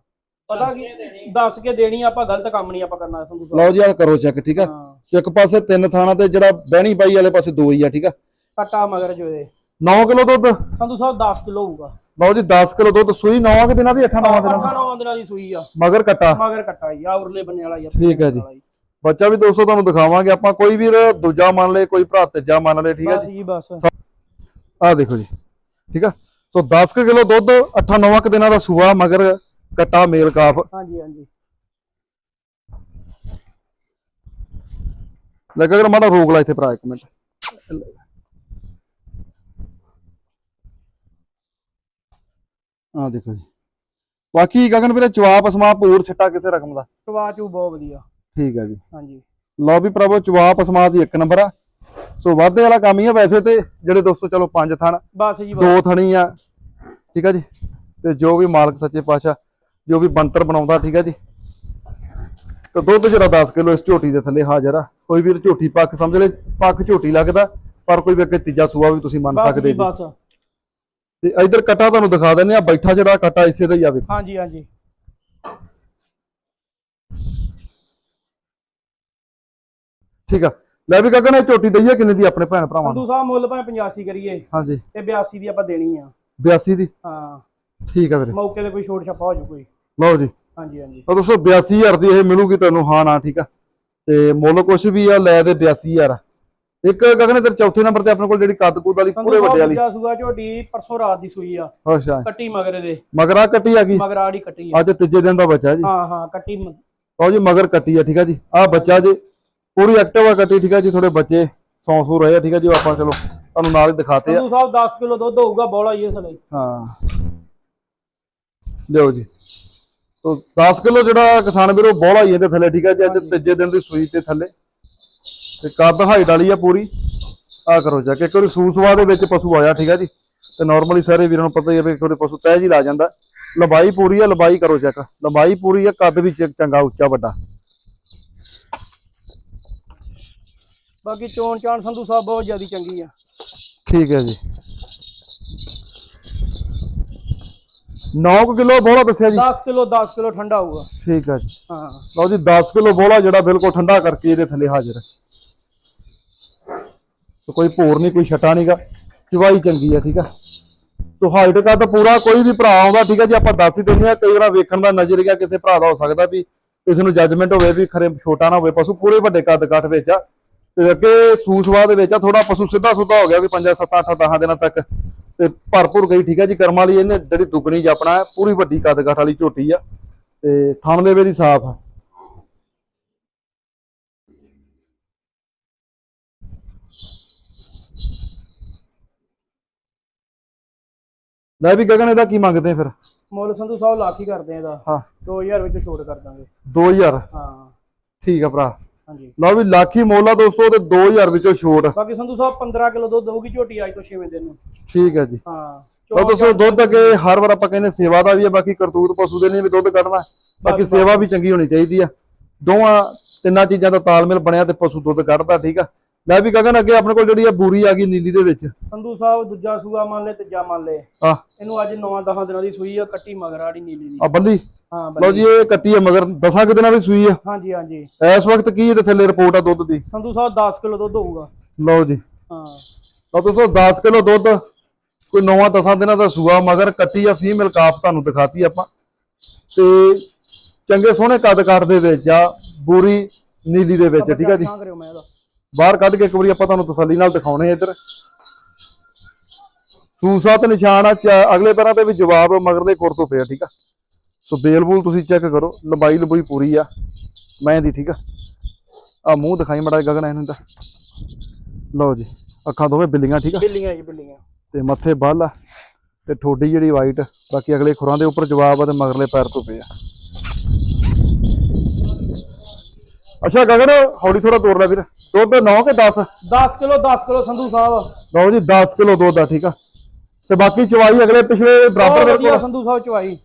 [SPEAKER 2] ਪਤਾ ਕੀ ਦੱਸ ਕੇ ਦੇਣੀ ਆ, ਆਪਾਂ ਗਲਤ ਕੰਮ ਨਹੀਂ ਆਪਾਂ ਕਰਨਾ ਸੰਧੂ ਸਾਹਿਬ।
[SPEAKER 1] ਲਓ ਜੀ ਆ ਕਰੋ ਚੈੱਕ ਠੀਕ ਆ? ਇੱਕ ਪਾਸੇ ਤਿੰਨ ਥਾਣਾ ਤੇ ਜਿਹੜਾ ਬਹਿਣੀ ਬਾਈ ਵਾਲੇ ਪਾਸੇ ਦੋ ਹੀ ਆ ਠੀਕ ਆ?
[SPEAKER 2] ਕਟਾ ਮਗਰ ਜੋ ਇਹਦੇ
[SPEAKER 1] 9 ਕਿਲੋ ਦੁੱਧ?
[SPEAKER 2] ਸੰਧੂ ਸਾਹਿਬ 10 ਕਿਲੋ ਹੋਊਗਾ।
[SPEAKER 1] ਲਓ ਜੀ 10 ਕਿਲੋ ਦੁੱਧ ਸੂਈ 9 ਕਿ ਦਿਨਾਂ ਦੀ 8 9 ਦਿਨਾਂ
[SPEAKER 2] ਦੀ? ਸੂਈ ਆ।
[SPEAKER 1] ਮਗਰ ਕੱਟਾ।
[SPEAKER 2] ਮਗਰ ਕਟਾ ਹੀ ਆ ਉਰਲੇ ਬੰਨੇ ਵਾਲਾ ਆ।
[SPEAKER 1] ਠੀਕ ਹੈ ਜੀ। ਬੱਚਾ ਵੀ ਦੋਸਤੋ ਤੁਹਾਨੂੰ ਦਿਖਾਵਾਂਗੇ ਆਪਾਂ ਕੋਈ ਵੀਰ ਦੂਜਾ ਮੰਨ ਲੇ ਕੋਈ ਭਰਾ ਤੀਜਾ ਮੰਨ ਲੇ ਠੀਕ ਆ
[SPEAKER 2] ਬਸ
[SPEAKER 1] ਜੀ
[SPEAKER 2] ਬਸ।
[SPEAKER 1] ਆਹ ਦੇਖੋ ਜੀ ਠੀਕ ਆ? ਸੋ 10 ਕੁ ਕਿਲੋ ਦੁੱਧ 8 9 ਕਿ ਦਿਨਾਂ ਦਾ ਸੂਆ ਮਗਰ ਕੱਟਾ ਮੇਲ ਕਾਫ।
[SPEAKER 2] ਹਾਂਜੀ ਹਾਂਜੀ।
[SPEAKER 1] ਲੱਗਾ ਕਰ ਮਾੜਾ ਰੋਕ ਲਾ ਇੱਥੇ ਭਰਾ ਇੱਕ ਮਿੰਟ। ਆਹ ਦੇਖੋ ਜੀ। ਬਾਕੀ ਗਗਨ ਵੀਰੇ ਜਵਾਬ ਅਸਮਾ ਪੂਰ ਛੱਟਾ ਕਿਸੇ ਰਕਮ ਦਾ।
[SPEAKER 2] ਚਵਾਚੂ ਬਹੁਤ ਵਧੀਆ।
[SPEAKER 1] ਠੀਕ ਹੈ ਜੀ।
[SPEAKER 2] ਹਾਂਜੀ।
[SPEAKER 1] ਲਓ ਵੀ ਪ੍ਰਭੂ ਜਵਾਬ ਅਸਮਾ ਦੀ ਇੱਕ ਨੰਬਰ ਆ। ਸੋ ਵਾਧੇ ਵਾਲਾ ਕੰਮ ਹੀ ਆ ਵੈਸੇ ਤੇ ਜਿਹੜੇ ਦੋਸਤੋ ਚਲੋ ਪੰਜ ਥਣ
[SPEAKER 2] ਬਸ ਜੀ
[SPEAKER 1] ਦੋ ਥਣੀ ਆ। ਠੀਕ ਆ ਜੀ? ਤੇ ਜੋ ਵੀ ਮਾਲਕ ਸੱਚੇ ਪਾਤਸ਼ਾਹ ਜੋ ਵੀ ਬੰਤਰ ਬਣਾਉਂਦਾ ਠੀਕ ਆ ਜੀ? ਤੇ ਦੁੱਧ ਜਿਹੜਾ 10 ਕਿਲੋ ਇਸ ਝੋਟੀ ਦੇ ਥੱਲੇ ਹਾਜ਼ਰ ਆ। ਕੋਈ ਵੀ ਝੋਟੀ ਪੱਕ ਸਮਝ ਲੈ ਪੱਕ ਝੋਟੀ ਲੱਗਦਾ ਪਰ ਕੋਈ ਵੀ ਅੱਗੇ ਤੀਜਾ ਸੂਆ ਵੀ ਤੁਸੀਂ ਮੰਨ ਸਕਦੇ
[SPEAKER 2] ਜੀ ਬਸ।
[SPEAKER 1] ਤੇ ਇਧਰ ਕਟਾ ਤੁਹਾਨੂੰ ਦਿਖਾ ਦਿੰਦੇ ਆ ਬੈਠਾ ਜਿਹੜਾ ਕਟਾ ਇਸੇ ਦਾ ਹੀ ਆਵੇ
[SPEAKER 2] ਹਾਂਜੀ ਹਾਂਜੀ।
[SPEAKER 1] ਠੀਕ ਆ। ਲੈ ਵੀ ਗਗਨ ਇਹ ਝੋਟੀ ਦਈਏ ਕਿੰਨੇ ਦੀ ਆਪਣੇ ਭੈਣ ਭਰਾਵਾਂ ਨੂੰ?
[SPEAKER 2] ਸੰਧੂ ਸਾਹਿਬ ਮੁੱਲ ਭਾਵੇਂ 85 ਕਰੀਏ।
[SPEAKER 1] ਹਾਂਜੀ।
[SPEAKER 2] ਤੇ 82 ਦੀ ਆਪਾਂ ਦੇਣੀ ਆ।
[SPEAKER 1] 82 ਦੀ?
[SPEAKER 2] ਹਾਂ।
[SPEAKER 1] ਠੀਕ ਆ ਵੀਰੇ।
[SPEAKER 2] ਮੌਕੇ ਤੇ ਕੋਈ ਛੋਟ ਛੱਪਾ ਹੋ ਜੂ ਕੋਈ।
[SPEAKER 1] ਲਓ ਜੀ।
[SPEAKER 2] ਹਾਂਜੀ ਹਾਂਜੀ।
[SPEAKER 1] ਤਾਂ ਦੋਸਤੋ 82000 ਦੀ ਇਹ ਮਿਲੂਗੀ ਤੁਹਾਨੂੰ। ਹਾਂ ਨਾ ਠੀਕ ਆ। ਤੇ ਮੁੱਲ ਕੁਛ ਵੀ ਆ ਲੈ ਦੇ 82000 ਆ। ਇੱਕ ਗਗਨ ਇਧਰ ਚੌਥੇ ਨੰਬਰ ਤੇ ਆਪਣੇ ਕੋਲ ਜਿਹੜੀ ਕੱਦ ਕੁੱਦ ਵਾਲੀ
[SPEAKER 2] ਸੰਧੂ
[SPEAKER 1] ਪੂਰੇ ਵੱਡੇ ਵਾਲੀ।
[SPEAKER 2] ਦੂਜਾ ਸੂਆ ਝੋਟੀ ਪਰਸੋਂ ਰਾਤ ਦੀ ਸੂਈ ਆ।
[SPEAKER 1] ਅੱਛਾ।
[SPEAKER 2] ਕੱਟੀ ਮਗਰ ਦੇ
[SPEAKER 1] ਮਗਰਾ ਕੱਟੀ ਆ ਗਈ?
[SPEAKER 2] ਮਗਰ ਆੜੀ ਕੱਟੀ ਆ।
[SPEAKER 1] ਅੱਜ ਤੀਜੇ ਦਿਨ ਦਾ ਬੱਚਾ ਜੀ।
[SPEAKER 2] ਹਾਂ ਹਾਂ ਕੱਟੀ
[SPEAKER 1] ਲਓ ਜੀ ਮਗਰ ਕੱਟੀ ਆ ਠੀਕ ਆ ਜੀ। ਆ ਬੱਚਾ ਜੀ ਪੂਰੀ ਐਕਟਿਵ ਕੱਟੀ ਠੀਕ ਆ ਜੀ ਥੋੜੇ ਬੱਚੇ ਸੌਂ ਸੂ ਰਹੇ ਆ ਠੀਕ ਆ ਜੀ ਆਪਾਂ ਚਲੋ ਤੁਹਾਨੂੰ ਨਾਲ ਹੀ ਦਿਖਾਤੇ ਆ।
[SPEAKER 2] ਸੰਧੂ ਸਾਹਿਬ 10 ਕਿਲੋ ਦੁੱਧ ਹੋਊਗਾ ਬੋਲਾ ਹੀ ਇਸ ਲਈ
[SPEAKER 1] ਹਾਂ। ਲਿਓ ਜੀ। ਤੋ 10 ਕਿਲੋ ਜਿਹੜਾ ਕਿਸਾਨ ਵੀਰੋ ਬੋਲਾ ਹੀ ਇਹਦੇ ਥੱਲੇ ਠੀਕ ਆ ਜੀ ਅੱਜ। ਤੀਜੇ ਦਿਨ ਦੀ ਸੂਈ ਤੇ ਥੱਲੇ। ਤੇ ਕੱਦ ਹਾਈਟ ਵਾਲੀ ਆ ਪੂਰੀ। ਆ ਕਰੋ ਜਾ ਕੇ ਇੱਕ ਵਾਰੀ ਸੂਸਵਾ ਦੇ ਵਿੱਚ ਪਸ਼ੂ ਆਇਆ ਠੀਕ ਆ ਜੀ। ਤੇ ਨਾਰਮਲੀ ਸਾਰੇ ਵੀਰਾਂ ਨੂੰ ਪਤਾ ਹੀ ਹੈ ਵੀ ਇੱਕ ਵਾਰੀ ਪਸ਼ੂ ਤਹਿ ਜੀ ਲਾ ਜਾਂਦਾ। ਲੰਬਾਈ ਪੂਰੀ ਆ ਲੰਬਾਈ ਕਰੋ ਚੈੱਕ ਲੰਬਾਈ ਪੂਰੀ ਆ ਕੱਦ ਵੀ ਚ- ਚੰਗਾ ਉੱਚਾ ਵੱਡਾ।
[SPEAKER 2] ਬਾਕੀ ਚੋਣ ਚਾਣ ਸੰਧੂ ਸਾਹਿਬ ਬਹੁਤ ਜ਼ਿਆਦਾ ਚੰਗੀ ਆ।
[SPEAKER 1] ਠੀਕ ਹੈ ਜੀ। 9 ਕਿਲੋ ਬੋਲਾ ਦੱਸਿਆ ਜੀ।
[SPEAKER 2] 10 ਕਿਲੋ 10 ਕਿਲੋ ਠੰਡਾ ਹੋਊਗਾ।
[SPEAKER 1] ਠੀਕ ਹੈ ਜੀ।
[SPEAKER 2] ਹਾਂ।
[SPEAKER 1] ਲਓ ਜੀ 10 ਕਿਲੋ ਬੋਲਾ ਜਿਹੜਾ ਬਿਲਕੁਲ ਠੰਡਾ ਕਰਕੇ ਇਹਦੇ ਥੱਲੇ ਹਾਜ਼ਰ। ਹੈ ਤੇ ਕੋਈ ਭੋਰ ਨਹੀਂ ਕੋਈ ਛਟਾ ਨਹੀਂਗਾ ਚਵਾਈ ਚੰਗੀ ਹੈ ਠੀਕ ਹੈ ਤੋ ਹਾਈਟ ਕਾ ਤਾਂ ਪੂਰਾ ਕੋਈ ਵੀ ਭਰਾ ਆਉਂਦਾ ਠੀਕ ਹੈ ਜੀ ਆਪਾਂ ਦੱਸ ਹੀ ਦਿੰਦੇ ਆ ਕਈ ਵਾਰ ਵੇਖਣ ਦਾ ਨਜ਼ਰੀਆ ਕਿਸੇ ਭਰਾ ਦਾ ਹੋ ਸਕਦਾ ਵੀ ਕਿਸੇ ਨੂੰ ਜੱਜਮੈਂਟ ਹੋਵੇ ਵੀ ਖਰੇ ਛੋਟਾ ਨਾ ਹੋਵੇ ਪਸ਼ੂ ਪੂਰੇ ਵੱਡੇ ਕੱਦ ਕੱਠ ਵਿੱਚ ਆ। ਤੇ ਅੱਗੇ ਸੂਸਵਾ ਦੇ ਵਿੱਚ ਆ ਥੋੜਾ ਪਸ਼ੂ ਸਿੱਧਾ ਸੁੱਧਾ ਹੋ ਗਿਆ ਵੀ 5 7 8 10 ਦਿਨਾਂ ਤੱਕ। ਤੇ ਭਰਪੂਰ ਗਈ ਠੀਕ ਹੈ ਜੀ ਕਰਮ ਵਾਲੀ ਇਹਨੇ ਜਿਹੜੀ ਦੁੱਗਣੀ ਜਾਪਣਾ ਪੂਰੀ ਵੱਡੀ ਕੱਦ ਕੱਠ ਵਾਲੀ ਝੋਟੀ ਆ। ਤੇ ਥਣ ਦੇ ਵੇ ਦੀ ਸਾਫ਼ ਆ। ਲੈ ਵੀ ਗਗਨ ਇਹਦਾ ਕੀ ਮੰਗਦੇ ਆ ਫਿਰ?
[SPEAKER 2] ਮੁੱਲ ਸੰਧੂ ਸਾਹਿਬ ਲੱਖ ਹੀ ਕਰਦੇ ਆ ਇਹਦਾ।
[SPEAKER 1] ਹਾਂ।
[SPEAKER 2] 2000 ਵਿੱਚ ਛੋਟ ਕਰ ਦਾਂਗੇ।
[SPEAKER 1] 2000
[SPEAKER 2] ਹਾਂ।
[SPEAKER 1] ਠੀਕ ਆ ਭਰਾ। ਲਓ ਵੀ ਲੱਖ ਮੋਲਾ ਦੋਸਤੋ ਤੇ 2000 ਵਿੱਚੋਂ ਛੋਟ।
[SPEAKER 2] ਬਾਕੀ ਸੰਧੂ ਸਾਹਿਬ 15 ਕਿਲੋ ਦੁੱਧ ਹੋਊਗੀ ਝੋਟੀ ਅੱਜ ਤੋਂ 6ਵੇਂ ਦਿਨ ਨੂੰ।
[SPEAKER 1] ਠੀਕ ਹੈ ਜੀ।
[SPEAKER 2] ਹਾਂ
[SPEAKER 1] ਲਓ ਦੋਸਤੋ ਦੁੱਧ ਅੱਗੇ ਹਰ ਵਾਰ ਆਪਾਂ ਕਹਿੰਦੇ ਸੇਵਾ ਦਾ ਵੀ ਹੈ ਬਾਕੀ ਕਰਤੂਤ ਪਸ਼ੂ ਦੇ ਨਹੀਂ ਵੀ ਦੁੱਧ ਕੱਢਣਾ। ਬਾਕੀ ਸੇਵਾ ਵੀ ਚੰਗੀ ਹੋਣੀ ਚਾਹੀਦੀ ਆ। ਦੋਵਾਂ ਤਿੰਨਾਂ ਚੀਜ਼ਾਂ ਦਾ ਤਾਲਮੇਲ ਬਣਿਆ ਤੇ ਪਸ਼ੂ ਦੁੱਧ ਕੱਢਦਾ ਠੀਕ ਆ। ਲੈ ਵੀ ਗਗਨ ਅੱਗੇ ਆਪਣੇ ਕੋਲ ਜਿਹੜੀ ਆ ਬੂਰੀ ਆ ਗਈ ਨੀਲੀ ਦੇ ਵਿੱਚ।
[SPEAKER 2] ਸੰਧੂ ਸਾਹਿਬ ਦੂਜਾ ਸੂਆ ਮੰਨ ਲੈ ਤੀਜਾ ਮੰਨ ਲੈ।
[SPEAKER 1] ਆ
[SPEAKER 2] ਇਹਨੂੰ ਅੱਜ 9-10 ਦਿਨਾਂ ਦੀ ਸੂਈ ਆ ਕੱਟੀ ਮਗਰਾੜੀ ਨੀਲੀ ਦੀ।
[SPEAKER 1] ਆ ਬੱਲੀ?
[SPEAKER 2] ਹਾਂ
[SPEAKER 1] ਲਓ ਜੀ ਇਹ ਕੱਟੀ ਆ ਮਗਰ ਦਸਾਂ ਕੁ ਦਿਨਾਂ ਦੀ ਸੂਈ ਆ।
[SPEAKER 2] ਹਾਂਜੀ ਹਾਂਜੀ।
[SPEAKER 1] ਇਸ ਵਕਤ ਕੀ ਇਹਦੇ ਥੱਲੇ ਰਿਪੋਰਟ ਆ ਦੁੱਧ ਦੀ?
[SPEAKER 2] ਸੰਧੂ ਸਾਹਿਬ 10 ਕਿਲੋ ਦੁੱਧ ਹੋਊਗਾ।
[SPEAKER 1] ਲਓ ਜੀ।
[SPEAKER 2] ਹਾਂ।
[SPEAKER 1] ਤਾਂ ਦੋਸਤੋ 10 ਕਿਲੋ ਦੁੱਧ ਕੋਈ 9-10 ਦਿਨਾਂ ਦਾ ਸੂਆ ਮਗਰ ਕੱਟੀ ਆ ਫੀਮੇਲ ਕਾਫ ਤੁਹਾਨੂੰ ਦਿਖਾਤੀ ਆਪਾਂ। ਤੇ ਚੰਗੇ ਸੋਹਣੇ ਕੱਦ ਕਾਠ ਦੇ ਵਿੱਚ ਆ ਬੂਰੀ ਨੀਲੀ ਦੇ ਵਿੱਚ ਠੀਕ ਹੈ ਜੀ? ਬਾਹਰ ਕੱਢ ਕੇ ਇੱਕ ਵਾਰੀ ਆਪਾਂ ਤੁਹਾਨੂੰ ਤਸੱਲੀ ਨਾਲ ਦਿਖਾਉਣੇ ਇੱਧਰ। ਸੂਸਾ ਤੇ ਨਿਸ਼ਾਨ ਆ ਅਗਲੇ ਪੈਰਾਂ ਤੇ ਵੀ ਜਵਾਬ ਮਗਰਲੇ ਕੋਰ ਤੋਂ ਪਿਆ ਠੀਕ ਆ? ਸੋ ਬੇਲ ਬੂਲ ਤੁਸੀਂ ਚੈੱਕ ਕਰੋ ਲੰਬਾਈ ਲੰਬੂਈ ਪੂਰੀ ਆ ਮੈਂ ਦੀ ਠੀਕ ਆ? ਆ ਮੂੰਹ ਦਿਖਾਈ ਮੜਾ ਗਗਨ ਇਹਨੂੰ ਦਾ ਲਓ ਜੀ ਅੱਖਾਂ ਦੋਵੇਂ ਬਿੱਲੀਆਂ ਠੀਕ ਆ?
[SPEAKER 2] ਬਿੱਲੀਆਂ ਜੀ ਬਿੱਲੀਆਂ।
[SPEAKER 1] ਤੇ ਮੱਥੇ ਬੱਲ ਆ ਤੇ ਠੋਡੀ ਜਿਹੜੀ ਵਾਈਟ ਬਾਕੀ ਅਗਲੇ ਖੁਰਾਂ ਦੇ ਉੱਪਰ ਜਵਾਬ ਆ ਤੇ ਮਗਰਲੇ ਪੈਰ ਤੋਂ ਪਿਆ। ਅੱਛਾ ਗਗਨ ਹੌਲੀ ਥੋੜਾ ਤੋਰ ਲੈ ਵੀਰ। ਦੁੱਧ 9 ਕਿ 10
[SPEAKER 2] 10 ਕਿਲੋ 10 ਕਿਲੋ ਸੰਧੂ ਸਾਹਿਬ।
[SPEAKER 1] ਲਓ ਜੀ 10 ਕਿਲੋ ਦੁੱਧ ਆ ਠੀਕ ਆ। ਤੇ ਬਾਕੀ ਚਵਾਈ ਅਗਲੇ ਪਿਛਲੇ ਬਰਾਬਰ ਬਿਲਕੁਲ
[SPEAKER 2] ਸੰਧੂ ਸਾਹਿਬ ਚਵਾਈ।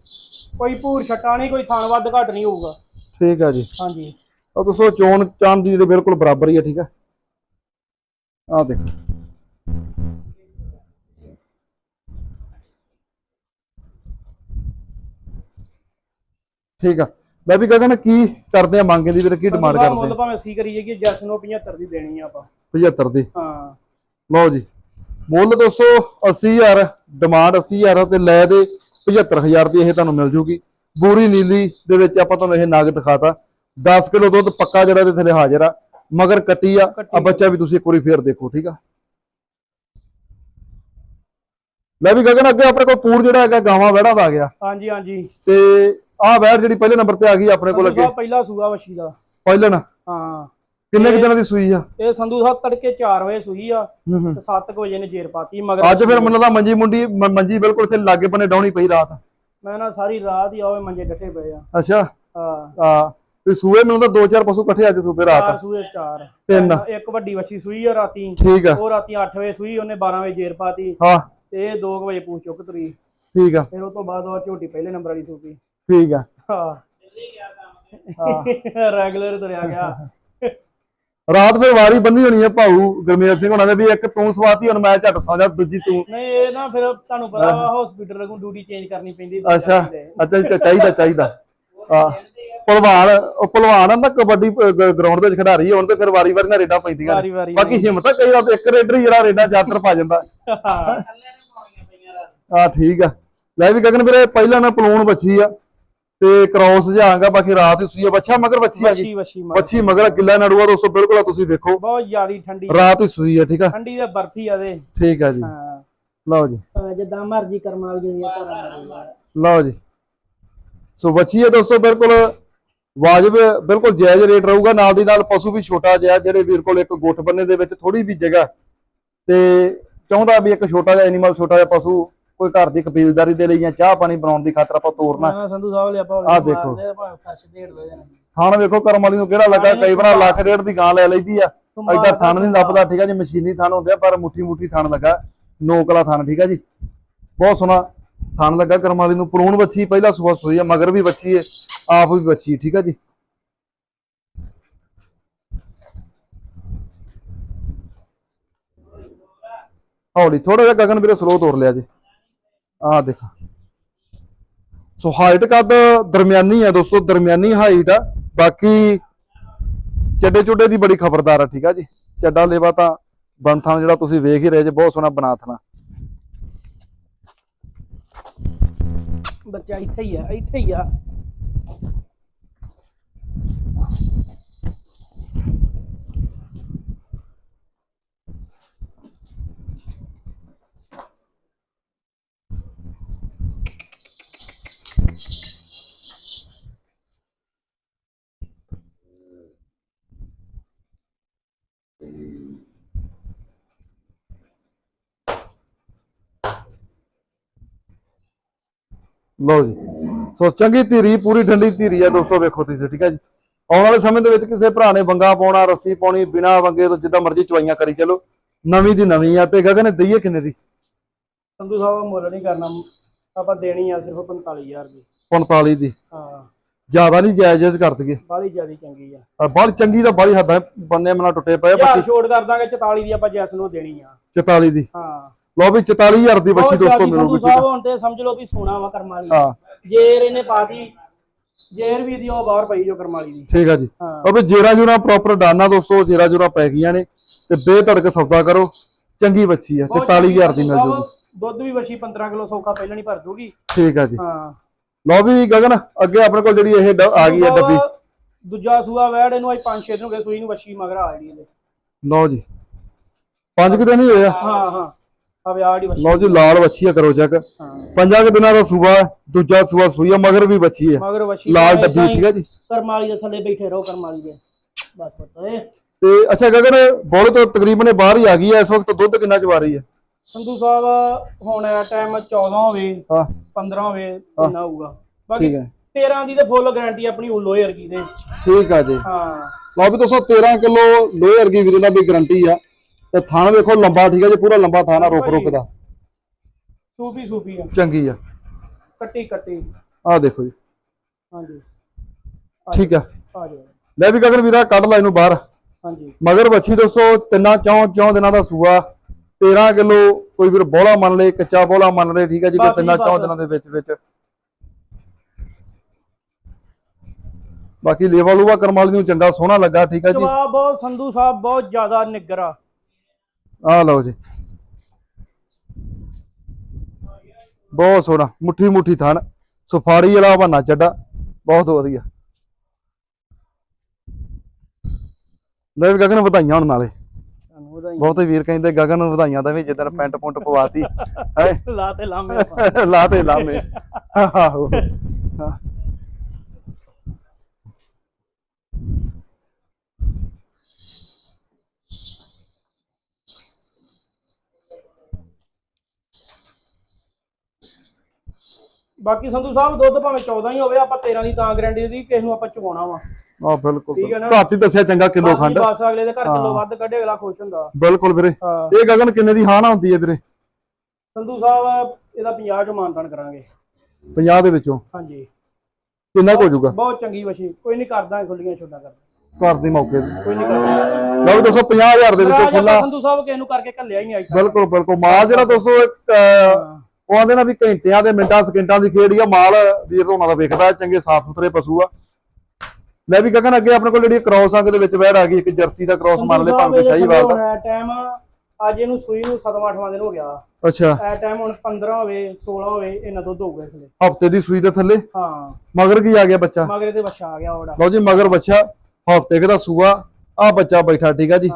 [SPEAKER 2] ਕੋਈ ਭੂਰ ਛੱਟਾ ਨਹੀਂ ਕੋਈ ਥਾਣ ਵੱਧ ਘੱਟ ਨਹੀਂ ਹੋਊਗਾ।
[SPEAKER 1] ਠੀਕ ਆ ਜੀ।
[SPEAKER 2] ਹਾਂਜੀ।
[SPEAKER 1] ਉਹ ਦੋਸਤੋ ਚੋਣ ਚਾਣ ਦੀ ਜਿਹੜੇ ਬਿਲਕੁਲ ਬਰਾਬਰ ਹੀ ਆ ਠੀਕ ਆ। ਆ ਦੇਖੋ। ਠੀਕ ਆ। ਮੈਂ ਵੀ ਗਗਨ ਕੀ ਕਰਦੇ ਆ ਮੰਗ ਦੀ ਵੀਰ ਕੀ ਡਿਮਾਂਡ ਕਰਦੇ
[SPEAKER 2] ਮੁੱਲ ਭਾਵੇਂ ਅਸੀਂ ਕਰੀਏ ਕਿ ਜੈਸ ਨੂੰ 75 ਦੀ ਦੇਣੀ ਆ ਆਪਾਂ।
[SPEAKER 1] 75 ਦੀ।
[SPEAKER 2] ਹਾਂ।
[SPEAKER 1] ਲਓ ਜੀ ਮੁੱਲ ਦੋਸਤੋ 80000 ਡਿਮਾਂਡ 80000 ਤੇ ਲੈ ਦੇ 75000 ਦੀ ਇਹ ਤੁਹਾਨੂੰ ਮਿਲ ਜੂਗੀ। ਬੂਰੀ ਨੀਲੀ ਦੇ ਵਿੱਚ ਆਪਾਂ ਤੁਹਾਨੂੰ ਇਹ ਨਗ ਦਿਖਾਤਾ। 10 ਕਿਲੋ ਦੁੱਧ ਪੱਕਾ ਜਿਹੜਾ ਦੇ ਥੱਲੇ ਹਾਜ਼ਰ ਆ। ਮਗਰ ਕੱਟੀ ਆ। ਆ। ਬੱਚਾ ਵੀ ਤੁਸੀਂ ਇੱਕ ਵਾਰੀ ਫੇਰ ਦੇਖੋ ਠੀਕ ਆ? ਲੈ ਵੀ ਗਗਨ ਅੱਗੇ ਆਪਣੇ ਕੋਲ ਪੂਰ ਜਿਹੜਾ ਹੈਗਾ ਗਾਵਾਂ ਵਹਿੜਾਂ ਦਾ ਆ ਗਿਆ।
[SPEAKER 2] ਹਾਂਜੀ ਹਾਂਜੀ।
[SPEAKER 1] ਤੇ ਆਹ ਵਹਿੜ ਜਿਹੜੀ ਪਹਿਲੇ ਨੰਬਰ ਤੇ ਆ ਗਈ ਆਪਣੇ ਕੋਲ ਅੱਗੇ।
[SPEAKER 2] ਪਹਿਲਾ ਸੂਆ ਵਛੀ ਦਾ।
[SPEAKER 1] ਪਹਿਲਣ
[SPEAKER 2] ਹਾਂ।
[SPEAKER 1] ਕਿੰਨੇ ਕੁ ਦਿਨਾਂ ਦੀ ਸੂਈ ਆ?
[SPEAKER 2] ਇਹ ਸੰਧੂ ਸਾਹਿਬ ਤੜਕੇ 4 ਵਜੇ ਸੂਈ ਆ
[SPEAKER 1] ਹੂੰ ਹੂੰ।
[SPEAKER 2] ਤੇ 7 ਵਜੇ ਨੇ ਜੇਰ ਪਾਤੀ ਮਗਰ
[SPEAKER 1] ਅੱਜ ਫਿਰ ਮੈਨੂੰ ਲੱਗਦਾ ਮੰਜੀ ਮੁੰਡੀ ਮ- ਮੰਜੀ ਬਿਲਕੁਲ ਇੱਥੇ ਲਾਗੇ ਬੰਨੇ ਡਾਉਣੀ ਪਈ ਰਾਤ।
[SPEAKER 2] ਮੈਂ ਨਾ ਸਾਰੀ ਰਾਤ ਹੀ ਆਵੇ ਮੰਜੇ ਡੱਠੇ ਪਏ ਆ।
[SPEAKER 1] ਅੱਛਾ।
[SPEAKER 2] ਹਾਂ।
[SPEAKER 1] ਆ ਤੇ ਸੂਏ ਮੈਨੂੰ ਤਾਂ ਦੋ ਚਾਰ ਪਸ਼ੂ ਇਕੱਠੇ ਅੱਜ ਸੂਪੇ
[SPEAKER 2] ਚਾਰ
[SPEAKER 1] ਰਾਤ
[SPEAKER 2] ਸੂਏ ਚਾਰ।
[SPEAKER 1] ਤਿੰਨ।
[SPEAKER 2] ਇੱਕ ਵੱਡੀ ਵੱਛੀ ਸੂਈ ਆ ਰਾਤੀ।
[SPEAKER 1] ਠੀਕ ਆ।
[SPEAKER 2] ਉਹ ਰਾਤੀ 8 ਵਜੇ ਸੂਈ ਉਹਨੇ 12 ਵਜੇ ਜੇਰ ਪਾਤੀ।
[SPEAKER 1] ਹਾਂ।
[SPEAKER 2] ਤੇ ਇਹ 2 ਵਜੇ ਪੂਛ ਚੁੱਕ ਤਰੀ।
[SPEAKER 1] ਠੀਕ ਆ।
[SPEAKER 2] ਫਿਰ ਉਹ ਤੋਂ ਬਾਅਦ ਉਹ ਝੋਟੀ ਪਹਿਲੇ ਨੰਬਰ ਵਾਲੀ ਸੂਪੀ
[SPEAKER 1] ਠੀਕ ਆ।
[SPEAKER 2] ਹਾਂ। ਰੈਗੂਲਰ ਤੁਰਿਆ ਗਿਆ।
[SPEAKER 1] ਰਾਤ ਫਿਰ ਵਾਰੀ ਬੰਨੀ ਹੋਣੀ ਹੈ ਭਾਊ ਗੁਰਮੇਲ ਸਿੰਘ ਹੋਣਾ ਨੇ ਵੀ ਇੱਕ ਤੂੰ ਸਵਾਤੀ ਹੁਣ ਮੈਂ ਝੱਟ ਸੌਂ ਜਾ ਦੂਜੀ ਤੂੰ।
[SPEAKER 2] ਨਹੀਂ ਇਹ ਨਾ ਫਿਰ ਤੁਹਾਨੂੰ ਪਤਾ ਵਾ ਹਸਪੀਟਲ ਨੂੰ ਡਿਊਟੀ ਚੇਂਜ ਕਰਨੀ ਪੈਂਦੀ
[SPEAKER 1] ਅੱਛਾ। ਅੱਛਾ ਚਾਹੀਦਾ ਚਾਹੀਦਾ। ਆ ਪਹਿਲਵਾਨ ਉਹ ਪਹਿਲਵਾਨ ਆ ਨਾ ਕਬੱਡੀ ਗਰਾਊਂਡ ਦੇ ਵਿੱਚ ਖਿਡਾਰੀ ਹੋਣ ਤੇ ਫਿਰ ਵਾਰੀ ਵਾਰੀ ਨਾਲ ਰੇਡਾਂ ਪੈਂਦੀਆਂ ਬਾਕੀ ਹਿੰਮਤ ਆ ਕਈ ਵਾਰ ਇੱਕ ਰੇਡਰ ਹੀ ਜਿਹੜਾ ਰੇਡਾਂ ਜ਼ਿਆਦਾਤਰ ਪਾ ਜਾਂਦਾ। ਆ ਠੀਕ ਆ। ਲੈ ਵੀ ਗਗਨ ਵੀਰੇ ਪਹਿਲਾਂ ਨਾ ਪਲੂਣ ਬੱਚੀ ਆ ਤੇ ਕ੍ਰੋਸ ਜਾਾਂਗਾ ਬਾਕੀ ਰਾਤ ਹੀ ਸੂਈ ਆ। ਬੱਚਾ ਮਗਰ ਬੱਚੀ ਆ ਗਈ ਬੱਚੀ ਮਗਰ। ਕਿੱਲਾ ਨੜੂਆ ਦੋਸਤੋ ਬਿਲਕੁਲ ਆ ਤੁਸੀਂ ਵੇਖੋ
[SPEAKER 2] ਬਹੁਤ ਜ਼ਿਆਦੀ ਠੰਡੀ
[SPEAKER 1] ਰਾਤ ਹੀ ਸੂਈ ਆ ਠੀਕ ਆ?
[SPEAKER 2] ਠੰਡੀ ਤੇ ਬਰਫੀ ਆ ਦੇ।
[SPEAKER 1] ਠੀਕ ਆ ਜੀ।
[SPEAKER 2] ਹਾਂ।
[SPEAKER 1] ਲਓ ਜੀ।
[SPEAKER 2] ਜਿੱਦਾਂ ਮਰਜ਼ੀ ਕਰਮ ਵਾਲੀ ਦੀਆਂ ਧਰਾਂ
[SPEAKER 1] ਲਓ ਜੀ। ਸੋ ਬੱਚੀ ਹੈ ਦੋਸਤੋ ਬਿਲਕੁਲ ਵਾਜਬ ਬਿਲਕੁਲ ਜਾਇਜ਼ ਰੇਟ ਰਹੂਗਾ। ਨਾਲ ਦੀ ਨਾਲ ਪਸ਼ੂ ਵੀ ਛੋਟਾ ਜਿਹਾ ਜਿਹੜੇ ਵੀਰ ਕੋਲ ਇੱਕ ਗੁੱਟ ਬੰਨੇ ਦੇ ਵਿੱਚ ਥੋੜੀ ਵੀ ਜਗ੍ਹਾ ਤੇ ਚਾਹੁੰਦਾ ਵੀ ਇੱਕ ਛੋਟਾ ਜਿਹਾ ਐਨੀਮਲ ਛੋਟਾ ਜਿਹਾ ਪਸ਼ੂ ਕੋਈ ਘਰ ਦੀ ਕਬੀਲਦਾਰੀ ਦੇ ਲਈ ਜਾਂ ਚਾਹ ਪਾਣੀ ਬਣਾਉਣ ਦੀ ਖਾਤਰ ਆਪਾਂ ਤੋਰਨਾ।
[SPEAKER 2] ਮੈਂ ਸੰਧੂ ਸਾਹਿਬ ਲਿਆ ਆਪਾਂ
[SPEAKER 1] ਆਹ ਦੇਖੋ।
[SPEAKER 2] ਫਰਸ਼ ਜਾਣਾ।
[SPEAKER 1] ਥਣ ਵੇਖੋ ਕਰਮ ਵਾਲੀ ਨੂੰ ਕਿਹੜਾ ਲੱਗਾ ਕਈ ਵਾਰ ਲੱਖ ਡੇਢ ਦੀ ਗਾਂ ਲੈ ਲਈਦੀ ਆ। ਐਡਾ ਥਣ ਨਹੀਂ। ਲੱਭਦਾ ਠੀਕ ਆ ਜੀ ਮਸ਼ੀਨੀ ਥਣ ਹੁੰਦੇ ਆ ਪਰ ਮੁੱਠੀ ਮੁੱਠੀ ਥਣ ਲੱਗਾ ਨੋਕਲਾ ਥਣ ਠੀਕ ਆ ਜੀ। ਬਹੁਤ ਸੋਹਣਾ ਥਣ ਲੱਗਾ ਕਰਮ ਵਾਲੀ ਨੂੰ ਪਰੂਣ ਬੱਚੀ ਪਹਿਲਾ ਸੁਬਾ ਸੋਈ ਆ ਮਗਰ ਵੀ ਬੱਚੀ ਹੈ ਆਪ ਵੀ ਬੱਚੀ ਠੀਕ ਆ ਜੀ। ਹੌਲੀ ਥੋੜਾ ਜਿਹਾ ਗਗਨ ਵੀਰੇ ਸਲੋ ਤੋਰ ਲਿਆ ਜੀ। ਆਹ ਦੇਖ। ਸੋ ਹਾਈਟ ਕੱਦ ਦਰਮਿਆਨੀ ਹੈ ਦੋਸਤੋ, ਦਰਮਿਆਨੀ ਹਾਈਟ ਆ। ਬਾਕੀ ਚੱਡੇ ਚੁੱਡੇ ਦੀ ਬੜੀ ਖਬਰਦਾਰ ਆ, ਠੀਕ ਆ ਜੀ। ਚੱਡਾ ਲੇਵਾ ਤਾਂ ਬੰਥਾਂ ਜਿਹੜਾ ਤੁਸੀਂ ਵੇਖ ਹੀ ਰਹੇ ਜੇ, ਬਹੁਤ ਸੋਹਣਾ ਬਣਾਥਣਾ
[SPEAKER 2] ਬੱਚਾ ਇੱਥੇ ਹੀ ਆ, ਇੱਥੇ ਹੀ ਆ।
[SPEAKER 1] ਲਓ ਜੀ। ਸੋ ਚੰਗੀ ਧੀਰੀ ਪੂਰੀ ਠੰਡੀ ਧੀਰੀ ਆ ਦੋਸਤੋ ਵੇਖੋ ਤੁਸੀਂ ਠੀਕ ਹੈ ਜੀ। ਆਉਣ ਵਾਲੇ ਸਮੇਂ ਦੇ ਵਿੱਚ ਕਿਸੇ ਭਰਾ ਨੇ ਵੰਗਾ ਪਾਉਣਾ ਰੱਸੀ ਪਾਉਣੀ ਬਿਨਾ ਵੰਗੇ ਤੋਂ ਜਿੱਦਾਂ ਮਰਜ਼ੀ ਚਵਾਈਆਂ ਕਰੀ ਚਲੋ। ਨਵੀਂ ਦੀ ਨਵੀਂ ਆ ਤੇ ਗਗਨ ਦਈਏ ਕਿੰਨੇ ਦੀ?
[SPEAKER 2] ਸੰਧੂ ਸਾਹਿਬ ਮੁੱਲ ਨਹੀਂ ਕਰਨਾ। ਆਪਾਂ ਦੇਣੀ ਆ ਸਿਰਫ 45000 ਦੀ।
[SPEAKER 1] 45 ਦੀ।
[SPEAKER 2] ਹਾਂ।
[SPEAKER 1] ਜ਼ਿਆਦਾ ਨਹੀਂ ਜਾਇਜ਼ ਕਰ ਦਈਏ।
[SPEAKER 2] ਬਾਲੀ ਜਿਆਦੀ ਚੰਗੀ ਆ।
[SPEAKER 1] ਬੜੀ ਚੰਗੀ ਤਾਂ ਬੜੀ ਹੱਦਾਂ ਬੰਨੇ ਮਨਾ ਟੁੱਟੇ ਪਏ ਆ,
[SPEAKER 2] ਯਾਰ ਛੋੜ ਕਰ ਦਾਂਗੇ 44 ਦੀ ਆਪਾਂ ਜੈਸ ਨੂੰ ਦੇਣੀ ਆ।
[SPEAKER 1] 44 ਦੀ।
[SPEAKER 2] ਹਾਂ।
[SPEAKER 1] ਲਓ ਵੀ 44000 ਦੀ ਬੱਚੀ ਦੋਸਤੋ ਮਿਲੂਗੀ ਠੀਕ
[SPEAKER 2] ਸਾਹਿਬ ਹੁਣ ਤੇ ਸਮਝ ਲਓ ਵੀ ਸੋਨਾ ਵਾ ਕਰਮਾਲੀ
[SPEAKER 1] ਹਾਂ।
[SPEAKER 2] ਜੇਰ ਇਹਨੇ ਪਾਤੀ ਜੇਰ ਵੀ ਦੀ ਉਹ ਬਾਹਰ ਪਈ ਜੋ ਕਰਮਾਲੀ ਦੀ।
[SPEAKER 1] ਠੀਕ ਆ ਜੀ। ਉਹ ਵੀ ਜੇਰਾ ਜੂਰਾ ਪ੍ਰੋਪਰ ਡਾਨਾ ਦੋਸਤੋ ਜੇਰਾ ਜੂਰਾ ਪੈ ਗਈਆਂ ਨੇ ਤੇ ਬੇਧੜਕ ਸੌਦਾ ਕਰੋ। ਚੰਗੀ ਬੱਚੀ ਆ
[SPEAKER 2] ਬਹੁਤ
[SPEAKER 1] 44000 ਦੀ ਮਿਲ ਜੂਗੀ
[SPEAKER 2] ਦੁੱਧ ਵੀ ਵਸ਼ੀ 15 ਕਿਲੋ ਸੌਖਾ ਪਹਿਲਾਂ ਨਹੀਂ ਭਰ ਦੂਗੀ
[SPEAKER 1] ਠੀਕ ਆ ਜੀ।
[SPEAKER 2] ਹਾਂ।
[SPEAKER 1] ਲਓ ਵੀ ਗਗਨ ਅੱਗੇ ਆਪਣੇ ਕੋਲ ਜਿਹੜੀ ਇਹ ਆ ਗਈ ਹੈ ਡੱਬੀ।
[SPEAKER 2] ਦੂਜਾ ਸੂਆ ਵੈੜ ਇਹਨੂੰ ਅੱਜ 5-6 ਦਿਨ ਹੋ ਗਏ ਸੂਈ ਨੂੰ ਵਸ਼ੀ ਮਗਰ ਆ ਜਿਹੜੀ ਇਹਦੇ।
[SPEAKER 1] ਲਓ ਜੀ। ਪੰਜ ਕੁ ਦਿਨ ਹੀ ਹੋਏ ਆ।
[SPEAKER 2] ਹਾਂ ਹਾਂ। ਆ ਦੀ ਵਸ਼ੀ
[SPEAKER 1] ਲਓ ਜੀ ਲਾਲ ਵੱਛੀ ਆ ਕਰੋ ਚੈੱਕ ਪੰਜਾਂ ਕੁ ਦਿਨਾਂ ਦਾ ਸੂਆ ਦੂਜਾ ਸੂਆ ਸੂਈ ਆ ਮਗਰ ਵੀ
[SPEAKER 2] ਮਗਰ ਵਸ਼ੀ
[SPEAKER 1] ਲਾਲ ਡੱਬੀ ਠੀਕ ਹੈ ਜੀ
[SPEAKER 2] ਕਰਮਾਲੀ ਦੇ ਥੱਲੇ ਬੈਠੇ ਰਹੋ ਕਰਮਾਲੀ ਦੇ। ਬਸ ਪਤਾ ਏ
[SPEAKER 1] ਤੇ ਅੱਛਾ ਗਗਨ ਬੋਲ ਤੋਂ ਤਕਰੀਬਨ ਇਹ ਬਾਹਰ ਹੀ ਆ ਗਈ ਹੈ ਇਸ ਵਕਤ ਦੁੱਧ ਕਿੰਨਾ ਚਵਾ ਰਹੀ ਹੈ
[SPEAKER 2] ਸੰਧੂ ਸਾਹਿਬ ਹੁਣ ਟਾਈਮ 14 ਹੋਵੇ
[SPEAKER 1] ਹਾਂ।
[SPEAKER 2] 15 ਹੋਵੇ ਇੰਨਾ ਹੋਊਗਾ। ਬਾਕੀ
[SPEAKER 1] ਠੀਕ ਹੈ
[SPEAKER 2] 13 ਦੀ ਤੇ ਫੁੱਲ ਗਾਰੰਟੀ ਆਪਣੀ ਲੋਏ ਵਰਗੀ ਦੇ।
[SPEAKER 1] ਠੀਕ ਆ ਜੀ।
[SPEAKER 2] ਹਾਂ।
[SPEAKER 1] ਲਓ ਵੀ ਦੋਸਤੋ 13 ਕਿਲੋ ਲੋਹੇ ਵਰਗੀ ਵੀਰੇ ਦਾ ਵੀ ਗਰੰਟੀ ਆ। ਤੇ ਥਾਣ ਵੇਖੋ ਲੰਬਾ ਠੀਕ ਹੈ ਜੀ ਪੂਰਾ ਲੰਬਾ ਥਾਣ ਆ ਰੁਕ ਰੁਕ ਦਾ।
[SPEAKER 2] ਸੂਪੀ ਸੂਪੀ ਆ।
[SPEAKER 1] ਚੰਗੀ ਆ।
[SPEAKER 2] ਕੱਟੀ ਕੱਟੀ।
[SPEAKER 1] ਆਹ ਦੇਖੋ ਜੀ।
[SPEAKER 2] ਹਾਂਜੀ।
[SPEAKER 1] ਠੀਕ ਆ।
[SPEAKER 2] ਆ ਜਾਓ।
[SPEAKER 1] ਲੈ ਵੀ ਗਗਨ ਵੀਰਾ ਕੱਢ ਲੈ ਇਹਨੂੰ ਬਾਹਰ।
[SPEAKER 2] ਹਾਂਜੀ।
[SPEAKER 1] ਮਗਰ ਬੱਚੀ ਦੋਸਤੋ ਤਿੰਨਾਂ ਚੌਂ ਚੌਂ ਦਿਨਾਂ ਦਾ ਸੂਆ। 13 ਕਿਲੋ ਕੋਈ ਵੀਰ ਬੋਲਾ ਮੰਨ ਲੇ ਕੱਚਾ ਬੋਲਾ ਮੰਨ ਲੇ ਠੀਕ ਹੈ ਜੀ ਕੋਈ ਤਿੰਨਾਂ ਚੌਂ। ਦਿਨਾਂ ਦੇ ਵਿੱਚ ਵਿੱਚ। ਬਾਕੀ ਲੇਵਾ ਲੂਵਾ ਕਰਮ ਵਾਲੀ ਨੂੰ ਚੰਗਾ ਸੋਹਣਾ ਲੱਗਾ ਠੀਕ ਹੈ ਜੀ।
[SPEAKER 2] ਜਵਾਬ ਬਹੁਤ ਸੰਧੂ ਸਾਹਿਬ ਬਹੁਤ ਜ਼ਿਆਦਾ ਨਿੱਗਰ ਆ
[SPEAKER 1] ਲਓ ਜੀ। ਬਹੁਤ ਸੋਹਣਾ ਮੁੱਠੀ ਮੁੱਠੀ ਥਣ। ਸੁਫਾੜੀ ਵਾਲਾ ਬਹਾਨਾ ਚੱਡਾ ਬਹੁਤ ਵਧੀਆ। ਲੈ ਗਗਨ ਵਧਾਈਆਂ ਹੁਣ ਨਾਲੇ। ਬਹੁਤੇ ਵੀਰ ਕਹਿੰਦੇ ਗਗਨ ਨੂੰ ਵਧਾਈਆਂ ਦਾ ਵੀ ਜਿੱਦਣ ਪੈਂਟ ਪੁੰਟ ਪਵਾਤੀ। ਹੈ?
[SPEAKER 2] ਹੀ ਲਾ ਤੇ ਲਾਮੇ ਆਪਾਂ।
[SPEAKER 1] ਲਾ ਤੇ ਲਾਮੇ। ਆਹੋ।
[SPEAKER 2] ਬਾਕੀ ਸੰਧੂ ਸਾਹਿਬ ਦੁੱਧ ਭਾਵੇਂ 14 ਹੀ ਹੋਵੇ ਆਪਾਂ 13 ਦੀ ਤਾਂ ਗਾਰੰਟੀ ਦੀ ਕਿਸੇ ਨੂੰ ਆਪਾਂ ਚੁਕਾਉਣਾ ਵਾ।
[SPEAKER 1] ਆਹ ਬਿਲਕੁਲ
[SPEAKER 2] ਠੀਕ ਹੈ ਨਾ?
[SPEAKER 1] ਘੱਟ ਹੀ ਦੱਸਿਆ ਚੰਗਾ ਕਿਲੋ ਖੰਡ।
[SPEAKER 2] ਬਸ ਅਗਲੇ ਦੇ ਘਰ ਕਿਲੋ ਵੱਧ ਕੱਢੇ ਅਗਲਾ ਖੁਸ਼ ਹੁੰਦਾ।
[SPEAKER 1] ਬਿਲਕੁਲ ਵੀਰੇ। ਇਹ ਗਗਨ ਕਿੰਨੇ ਦੀ ਹਾਨਾ ਹੁੰਦੀ ਹੈ ਵੀਰੇ?
[SPEAKER 2] ਸੰਧੂ ਸਾਹਿਬ ਇਹਦਾ 50 ਚੋਂ ਮਾਨਤਾਨ ਕਰਾਂਗੇ।
[SPEAKER 1] 50 ਦੇ ਵਿੱਚੋਂ?
[SPEAKER 2] ਹਾਂਜੀ।
[SPEAKER 1] ਕਿੰਨਾ ਹੋ ਜਾਊਗਾ?
[SPEAKER 2] ਬਹੁਤ ਚੰਗੀ ਵਸ਼ੀ ਕੋਈ ਨਹੀਂ ਕਰਦਾ ਖੁੱਲੀਆਂ ਛੋਟਾ ਕਰਦਾ
[SPEAKER 1] ਘਰ ਦੇ ਮੌਕੇ ਤੇ।
[SPEAKER 2] ਕੋਈ ਨਹੀਂ ਕਰਦਾ।
[SPEAKER 1] ਲਓ ਦੱਸੋ 50000 ਦੇ ਵਿੱਚੋਂ ਖੁੱਲਾ
[SPEAKER 2] ਸੰਧੂ ਸਾਹਿਬ ਕਿਸੇ ਨੂੰ ਕਰਕੇ ਘੱਲਿਆ ਹੀ ਨਹੀਂ ਤੱਕ।
[SPEAKER 1] ਬਿਲਕੁਲ ਬਿਲਕੁਲ। ਮਾਲ ਜਿਹੜਾ ਦੋਸਤੋ ਇੱਕ, ਅਹ,
[SPEAKER 2] ਹਾਂ।
[SPEAKER 1] ਉਹ ਆਂਦੇ ਨਾ ਵੀ ਘੰਟਿਆਂ ਦੇ ਮਿੰਟਾਂ ਸਕਿੰਟਾਂ ਦੀ ਖੇਡ ਹੀ ਆ ਮਾਲ ਵੀਰ ਹੋਣਾ ਦਾ ਵਿਕਦਾ ਚੰਗੇ ਸਾਫ਼ ਸੁਥਰੇ ਪਸ਼ੂ ਆ। ਲੈ ਵੀ ਗਗਨ ਅੱਗੇ ਆਪਣੇ ਕੋਲ ਜਿਹੜੀ ਕ੍ਰੋਸ ਅੰਗ ਦੇ ਵਿੱਚ ਵਹਿੜ ਆ ਗਈ ਇੱਕ ਜਰਸੀ ਦਾ ਕ੍ਰੋਸ ਮੰਨ ਲੈ ਭਾਵੇਂ ਸ਼ਾਹੀਵਾਲ ਦਾ।
[SPEAKER 2] ਟਾਈਮ ਅੱਜ ਇਹਨੂੰ ਸੂਈ ਨੂੰ 7-8ਵਾਂ ਦਿਨ ਹੋ ਗਿਆ।
[SPEAKER 1] ਅੱਛਾ।
[SPEAKER 2] ਇਹ ਟਾਈਮ ਹੁਣ 15 ਹੋਵੇ 16 ਹੋਵੇ ਇਹਨਾਂ ਦੁੱਧ ਹੋਊਗਾ ਲਈ
[SPEAKER 1] ਹਫ਼ਤੇ ਦੀ ਸੂਈ ਦੇ ਥੱਲੇ?
[SPEAKER 2] ਹਾਂ।
[SPEAKER 1] ਮਗਰ ਕੀ ਆ ਗਿਆ ਬੱਚਾ?
[SPEAKER 2] ਮਗਰੇ ਤੇ ਬੱਚਾ ਆ ਗਿਆ ਉਹਦਾ।
[SPEAKER 1] ਲਓ ਜੀ ਮਗਰ ਬੱਚਾ ਹਫ਼ਤੇ ਦਾ ਸੂਆ ਆ ਬੱਚਾ ਬੈਠਾ ਠੀਕ ਆ ਜੀ।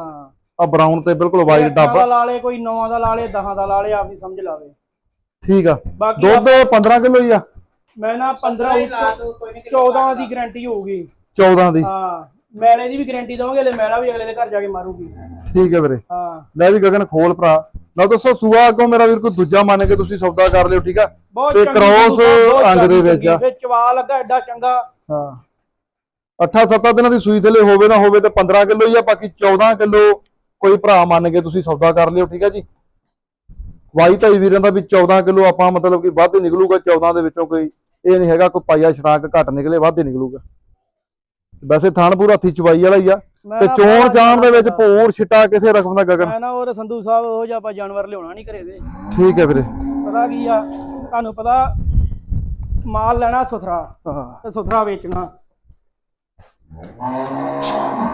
[SPEAKER 1] ਆ ਬਰਾਊਨ ਤੇ ਬਿਲਕੁਲ ਵਾਈਟ ਡੱਬ।
[SPEAKER 2] ਲਾ ਲੇ ਕੋਈ 9 ਦਾ ਲਾ ਲੇ 10 ਦਾ ਲਾ ਲੇ ਆਪ ਹੀ ਸਮਝ ਲਾਵੇ
[SPEAKER 1] ਠੀਕ ਆ।
[SPEAKER 2] ਬਾਕੀ
[SPEAKER 1] ਦੁੱਧ 15 ਕਿਲੋ ਹੀ ਆ।
[SPEAKER 2] ਮੈਂ ਨਾ 15 ਉੱਚ 14 ਦੀ ਗਾਰੰਟੀ ਹੋਊਗੀ।
[SPEAKER 1] 14 ਦੀ।
[SPEAKER 2] ਹਾਂ ਮੈਲੇ ਦੀ ਵੀ ਗਾਰੰਟੀ ਦਵਾਂਗੇ ਲੈ ਮੈਲਾ ਵੀ ਅਗਲੇ ਦੇ ਘਰ ਜਾ ਕੇ ਮਾਰੂਗੀ।
[SPEAKER 1] ਠੀਕ ਹੈ ਵੀਰੇ।
[SPEAKER 2] ਹਾਂ।
[SPEAKER 1] ਲੈ ਵੀ ਗਗਨ ਖੋਲ ਭਰਾ। ਲਓ ਦੋਸਤੋ ਸੂਆ ਅੱਗੋਂ ਮੇਰਾ ਵੀਰ ਕੋਈ ਦੂਜਾ ਮੰਨ ਕੇ ਤੁਸੀਂ ਸੌਦਾ ਕਰ ਲਿਓ ਠੀਕ ਆ? ਤੇ
[SPEAKER 2] ਬਹੁਤ
[SPEAKER 1] ਅੰਗ ਦੇ ਵਿੱਚ ਆ।
[SPEAKER 2] ਵਿੱਚ ਚਵਾ ਲੱਗਾ ਐਡਾ ਚੰਗਾ।
[SPEAKER 1] ਹਾਂ। 8-7 ਦਿਨਾਂ ਦੀ ਸੂਈ ਥੱਲੇ ਹੋਵੇ ਨਾ ਹੋਵੇ ਤੇ 15 ਕਿਲੋ ਹੀ ਆ ਬਾਕੀ 14 ਕਿਲੋ ਕੋਈ ਭਰਾ ਮੰਨ ਕੇ ਤੁਸੀਂ ਸੌਦਾ ਕਰ ਲਿਓ ਠੀਕ ਹੈ ਜੀ? ਵਾਈ ਭਾਈ ਵੀਰਾਂ ਦਾ ਵੀ 14 ਕਿਲੋ ਆਪਾਂ ਮਤਲਬ ਕਿ ਵੱਧ ਹੀ ਨਿਕਲੂਗਾ 14 ਦੇ ਵਿੱਚੋਂ ਕੋਈ ਇਹ ਨਹੀਂ ਹੈਗਾ ਕੋਈ ਪਾਈਆ ਸ਼ਰਾਕ ਘੱਟ ਨਿਕਲੇ ਵੱਧ ਹੀ ਨਿਕਲੂਗਾ। ਵੈਸੇ ਥਾਣ ਪੂਰਾ ਹੱਥੀ ਚਵਾਈ ਵਾਲਾ ਹੀ ਆ ਤੇ ਚੋਣ ਚਾਣ ਦੇ ਵਿੱਚ ਭੂਰ ਛਿੱਟਾ ਕਿਸੇ ਰਕਮ ਦਾ ਗਗਨ।
[SPEAKER 2] ਮੈਂ ਨਾ ਉਹ ਸੰਧੂ ਸਾਹਿਬ ਉਹ ਜਿਹਾ ਆਪਾਂ ਜਾਨਵਰ ਲਿਆਉਣਾ ਨਹੀਂ ਘਰੇ ਦੇ।
[SPEAKER 1] ਠੀਕ ਹੈ ਵੀਰੇ।
[SPEAKER 2] ਪਤਾ ਕੀ ਆ ਤੁਹਾਨੂੰ ਪਤਾ ਮਾਲ ਲੈਣਾ ਸੁਥਰਾ ਤੇ ਸੁਥਰਾ ਵੇਚਣਾ।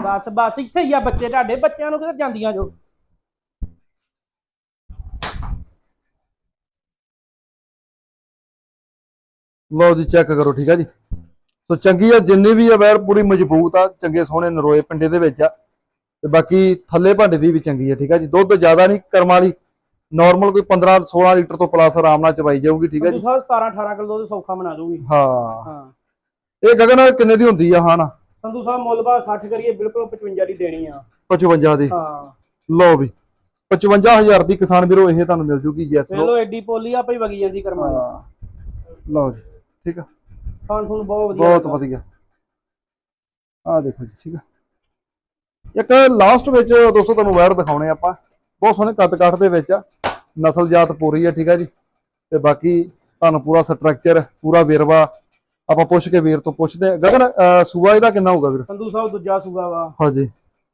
[SPEAKER 2] ਬਸ ਬਸ ਇੱਥੇ ਹੀ ਆ ਬੱਚੇ ਤੁਹਾਡੇ ਬੱਚਿਆਂ ਨੂੰ ਕਿਤੇ ਜਾਂਦੀਆਂ ਜੋ?
[SPEAKER 1] ਲਓ ਜੀ ਚੈੱਕ ਕਰੋ ਠੀਕ ਆ ਜੀ? ਸੋ ਚੰਗੀ ਆ ਜਿੰਨੀ ਵੀ ਆ ਵੈੜ ਪੂਰੀ ਮਜ਼ਬੂਤ ਆ ਚੰਗੇ ਸੋਹਣੇ ਨਰੋਏ ਪਿੰਡੇ ਦੇ ਵਿੱਚ ਆ। ਤੇ ਬਾਕੀ ਥੱਲੇ ਭਾਂਡੇ ਦੀ ਵੀ ਚੰਗੀ ਆ ਠੀਕ ਆ ਜੀ? ਦੁੱਧ ਜ਼ਿਆਦਾ ਨਹੀਂ ਕਰਮ ਵਾਲੀ ਨਾਰਮਲ ਕੋਈ 15 16 ਲੀਟਰ ਤੋਂ ਪਲੱਸ ਆਰਾਮ ਨਾਲ ਚਵਾਈ ਜਾਊਗੀ ਠੀਕ ਆ ਜੀ?
[SPEAKER 2] ਸਾਹਿਬ 17 18 ਕਿਲੋ ਦੁੱਧ ਸੌਖਾ ਬਣਾ ਦੂਗੀ
[SPEAKER 1] ਹਾਂ।
[SPEAKER 2] ਹਾਂ।
[SPEAKER 1] ਇਹ ਗਗਨ ਕਿੰਨੇ ਦੀ ਹੁੰਦੀ ਆ ਹਾਂ ਨਾ?
[SPEAKER 2] ਸੰਧੂ ਸਾਹਿਬ ਮੁੱਲ ਬਾ 60 ਕਰੀਏ ਬਿਲਕੁਲ 55 ਦੀ ਦੇਣੀ ਆ।
[SPEAKER 1] 55 ਦੀ।
[SPEAKER 2] ਹਾਂ।
[SPEAKER 1] ਲਓ ਵੀ 55000 ਦੀ ਕਿਸਾਨ ਵੀਰੋ ਇਹ ਤੁਹਾਨੂੰ ਮਿਲ ਜੂਗੀ ਯੈਸ
[SPEAKER 2] ਲੋ ਐਡੀ ਪੋਲੀ ਆਪੇ ਹੀ ਵਗੀ ਜਾਂਦੀ ਕਰਮਾਂ ਦੀ
[SPEAKER 1] ਲਓ ਜੀ। ਠੀਕ ਆ?
[SPEAKER 2] ਖਾਣ ਤੁਹਾਨੂੰ ਬਹੁਤ ਵਧੀਆ
[SPEAKER 1] ਬਹੁਤ। ਵਧੀਆ। ਆਹ ਦੇਖੋ ਜੀ ਠੀਕ ਆ? ਇੱਕ ਲਾਸਟ ਵਿੱਚ ਦੋਸਤੋ ਤੁਹਾਨੂੰ ਵੈਰ ਦਿਖਾਉਣੇ ਆਪਾਂ। ਬਹੁਤ ਸੋਹਣੇ ਕੱਦ ਕਾਠ ਦੇ ਵਿੱਚ ਆ। ਨਸਲ ਜਾਤ ਪੂਰੀ ਆ ਠੀਕ ਆ ਜੀ। ਤੇ ਬਾਕੀ ਤੁਹਾਨੂੰ ਪੂਰਾ ਸਟਰਕਚਰ ਪੂਰਾ ਵੇਰਵਾ ਆਪਾਂ ਪੁੱਛ ਕੇ ਵੀਰ ਤੋਂ ਪੁੱਛਦੇ ਆ। ਗਗਨ ਸੂਆ ਇਹਦਾ ਕਿੰਨਾ ਹੋਊਗਾ ਵੀਰ?
[SPEAKER 2] ਸੰਧੂ ਸਾਹਿਬ ਦੂਜਾ ਸੂਗਾ ਵਾ।
[SPEAKER 1] ਹਾਂਜੀ।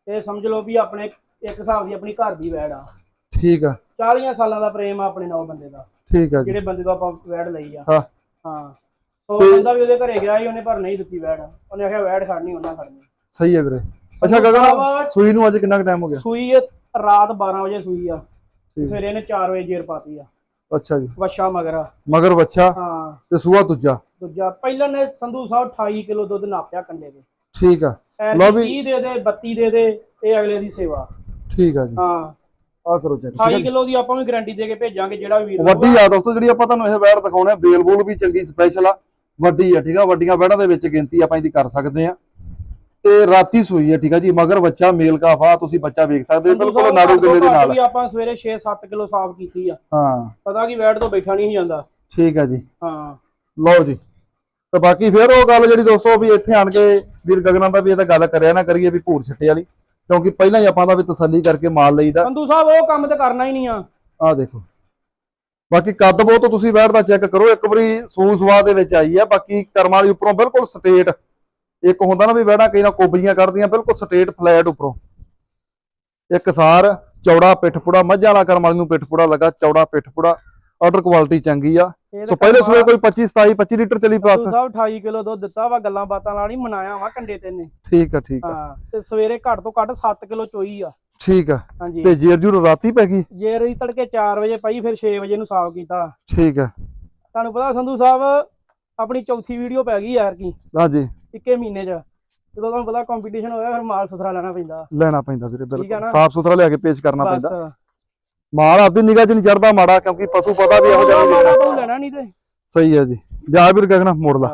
[SPEAKER 2] ਇਹ ਸਮਝ ਲਓ ਵੀ ਆਪਣੇ ਇੱਕ ਹਿਸਾਬ ਦੀ ਆਪਣੀ ਘਰ ਦੀ ਵੈੜ ਆ।
[SPEAKER 1] ਠੀਕ ਆ।
[SPEAKER 2] 40 ਸਾਲਾਂ ਦਾ ਪ੍ਰੇਮ ਆ ਆਪਣੇ ਨਾਲ ਬੰਦੇ ਦਾ।
[SPEAKER 1] ਠੀਕ ਆ ਜੀ।
[SPEAKER 2] ਜਿਹੜੇ ਬੰਦੇ ਤੋਂ ਆਪਾਂ ਵੈੜ ਲਈ ਆ।
[SPEAKER 1] ਹਾਂ।
[SPEAKER 2] ਹਾਂ। ਬੰਦਾ ਵੀ ਉਹਦੇ ਘਰੇ ਗਿਆ ਸੀ ਉਹਨੇ ਪਰ ਨਹੀਂ ਦਿੱਤੀ ਵੈੜ। ਉਹਨੇ ਆਖਿਆ ਵੈੜ ਖੜਨੀ ਉਹਨਾਂ ਖੜਨੀ।
[SPEAKER 1] ਸਹੀ ਹੈ ਵੀਰੇ। ਅੱਛਾ ਗਗਨ ਸੂਈ ਨੂੰ ਅੱਜ ਕਿੰਨਾ ਟਾਈਮ ਹੋ ਗਿਆ?
[SPEAKER 2] ਸੂਈ ਰਾਤ 12 ਵਜੇ ਸੂਈ ਆ। ਸਵੇਰੇ ਇਹਨੇ 4 ਵਜੇ ਜੇਰ ਪਾਤੀ ਆ।
[SPEAKER 1] ਅੱਛਾ ਜੀ।
[SPEAKER 2] ਵਛਾ ਮਗਰ।
[SPEAKER 1] ਮਗਰ ਬੱਚਾ
[SPEAKER 2] ਹਾਂ।
[SPEAKER 1] ਤੇ ਸੂਆ ਦੂਜਾ?
[SPEAKER 2] ਦੂਜਾ। ਪਹਿਲਾਂ ਨੇ ਸੰਧੂ ਸਾਹਿਬ 28 ਕਿਲੋ ਦੁੱਧ ਨਾਪਿਆ ਕੰਡੇ ਦੇ
[SPEAKER 1] ਠੀਕ ਆ। ਲਓ ਵੀ-
[SPEAKER 2] 30 ਦੇ ਦੇ 32 ਦੇ ਦੇ ਇਹ ਅਗਲੇ ਦੀ ਸੇਵਾ।
[SPEAKER 1] ਠੀਕ ਆ ਜੀ।
[SPEAKER 2] ਹਾਂ।
[SPEAKER 1] ਆ ਕਰੋ ਚੈੱਕ।
[SPEAKER 2] 28 ਕਿਲੋ ਦੀ ਆਪਾਂ ਵੀ ਗਾਰੰਟੀ ਦੇ ਕੇ ਭੇਜਾਂਗੇ ਜਿਹੜਾ ਵੀ ਵੀਰ
[SPEAKER 1] ਵੱਡੀ ਆ ਦੋਸਤੋ ਜਿਹੜੀ ਆਪਾਂ ਤੁਹਾਨੂੰ ਇਹ ਵੈੜ ਦਿਖਾਉਣੇ ਆ। ਬੇਲ ਬੂਲ ਵੀ ਚੰਗੀ ਸਪੈਸ਼ਲ ਆ। ਵੱਡੀ ਆ ਠੀਕ ਆ? ਵੱਡੀਆਂ ਵੈੜਾਂ ਦੇ ਵਿੱਚ ਗਿਣਤੀ ਆਪਾਂ ਇਹਦੀ ਕਰ ਸਕਦੇ ਆ ਤੇ ਰਾਤੀ ਸੂਈ ਆ ਠੀਕ ਆ ਜੀ? ਮਗਰ ਬੱਚਾ ਮੇਲ ਕਾਫਾ ਤੁਸੀਂ ਬੱਚਾ ਵੇਖ ਸਕਦੇ ਹੋ ਬਿਲਕੁਲ ਨਾੜੂ ਗਿੱਲੇ ਦੇ ਨਾਲ।
[SPEAKER 2] ਵੀ ਆਪਾਂ ਸਵੇਰੇ 6-7 ਕਿਲੋ ਸਾਫ਼ ਕੀਤੀ ਆ।
[SPEAKER 1] ਹਾਂ।
[SPEAKER 2] ਪਤਾ ਕੀ ਵੈਟ ਤੋਂ ਬੈਠਾ ਨਹੀਂ ਜਾਂਦਾ।
[SPEAKER 1] ਠੀਕ ਆ ਜੀ।
[SPEAKER 2] ਹਾਂ।
[SPEAKER 1] ਲਓ ਜੀ। ਤੇ ਬਾਕੀ ਫਿਰ ਉਹ ਗੱਲ ਜਿਹੜੀ ਦੋਸਤੋ ਵੀ ਇੱਥੇ ਆਣ ਕੇ ਵੀਰ ਗਗਨਾਂ ਦਾ ਵੀ ਇਹ ਤਾਂ ਗੱਲ ਕਰਿਆ ਨਾ ਕਰੀਏ ਵੀ ਭੂਰ ਛੱਟੇ ਵਾਲੀ ਕਿਉਂਕਿ ਪਹਿਲਾਂ ਹੀ ਆਪਾਂ ਦਾ ਵੀ ਤਸੱਲੀ ਕਰਕੇ ਮਾਲ ਲਈਦਾ।
[SPEAKER 2] ਸੰਧੂ ਸਾਹਿਬ ਉਹ ਕੰਮ ਤੇ ਕਰਨਾ ਹੀ ਨਹੀਂ ਆ।
[SPEAKER 1] ਆਹ ਦੇਖੋ। ਬਾਕੀ ਕੱਦ ਬਹੁਤ ਤੁਸੀਂ ਬੈਠ ਦਾ ਚੈੱਕ ਕਰੋ ਇੱਕ ਵਾਰੀ ਸੂ ਸਵਾ ਦੇ ਵਿੱਚ ਆਈ ਆ ਬਾਕੀ ਕਰਮ ਵਾਲੀ ਉੱਪਰੋਂ ਬਿਲਕੁਲ ਸਟੇਟ ਇੱਕ ਹੁੰਦਾ ਨਾ ਵੀ ਬੈੜਾ ਕਈ ਨਾ ਕੋਬੀਆਂ ਕਰਦੀਆਂ ਬਿਲਕੁਲ ਸਟੇਟ ਫਲੈਟ ਉੱਪਰੋਂ। ਇੱਕ ਸਾਰ ਚੌੜਾ ਪਿੱਠਪੁੜਾ ਮੱਝਾਂ ਵਾਲਾ ਕਰਮ ਵਾਲੀ ਨੂੰ ਪਿੱਠਪੁੜਾ ਲੱਗਾ ਚੌੜਾ ਪਿੱਠਪੁੜਾ ਆਰਡਰ ਕੁਆਲਿਟੀ ਚੰਗੀ ਆ। ਸੋ ਪਹਿਲੇ ਸੂਏ ਕੋਈ 25 27 25 ਲੀਟਰ ਚਲੀ ਪਲੱਸ
[SPEAKER 2] ਸਾਹਿਬ 28 ਕਿਲੋ ਦੁੱਧ ਦਿੱਤਾ ਵਾ ਗੱਲਾਂ ਬਾਤਾਂ ਨਾਲ ਹੀ ਮਨਾਇਆ ਵਾ ਕੰਡੇ ਤੇ ਨੇ
[SPEAKER 1] ਠੀਕ ਆ ਠੀਕ ਆ।
[SPEAKER 2] ਹਾਂ ਤੇ ਸਵੇਰੇ ਘੱਟ ਤੋਂ ਘੱਟ 7 ਕਿਲੋ ਚੋਈ ਆ।
[SPEAKER 1] ਠੀਕ ਆ।
[SPEAKER 2] ਹਾਂਜੀ।
[SPEAKER 1] ਤੇ ਜੇਰ ਜੂਰ ਰਾਤੀ ਪੈ ਗਈ?
[SPEAKER 2] ਜੇਰ ਦੀ ਤੜਕੇ 4 ਵਜੇ ਪਈ ਫਿਰ 6 ਵਜੇ ਨੂੰ ਸਾਫ਼ ਕੀਤਾ।
[SPEAKER 1] ਠੀਕ ਆ।
[SPEAKER 2] ਤੁਹਾਨੂੰ ਪਤਾ ਸੰਧੂ ਸਾਹਿਬ ਆਪਣੀ ਚੌਥੀ ਵੀਡੀਓ ਪੈ ਗਈ ਯਾਰ ਕੀ
[SPEAKER 1] ਹਾਂਜੀ।
[SPEAKER 2] ਇੱਕੇ ਮਹੀਨੇ 'ਚ। ਜਦੋਂ ਤੁਹਾਨੂੰ ਪਤਾ ਕੰਪੀਟੀਸ਼ਨ ਹੋਇਆ ਫਿਰ ਮਾਲ ਸੁਥਰਾ ਲੈਣਾ ਪੈਂਦਾ।
[SPEAKER 1] ਲੈਣਾ ਪੈਂਦਾ ਵੀਰੇ ਬਿਲਕੁਲ? ਸਾਫ਼ ਸੁਥਰਾ ਲਿਆ ਕੇ ਪੇਸ਼ ਕਰਨਾ ਪੈਂਦਾ। ਮਾਲ ਆਪਦੀ ਨਿਗਾਹ 'ਚ ਨਹੀਂ ਚੜਦਾ ਮਾੜਾ ਕਿਉਂਕਿ ਪਸ਼ੂ ਪਤਾ ਵੀ ਇਹੋ ਜਿਹਾ ਨਹੀਂ ਲੈਣਾ
[SPEAKER 2] ਨਹੀਂ ਤੇ।
[SPEAKER 1] ਸਹੀ ਹੈ ਜੀ। ਜਾ ਵੀਰ ਗਗਨਾ ਮੋੜ ਲਾ।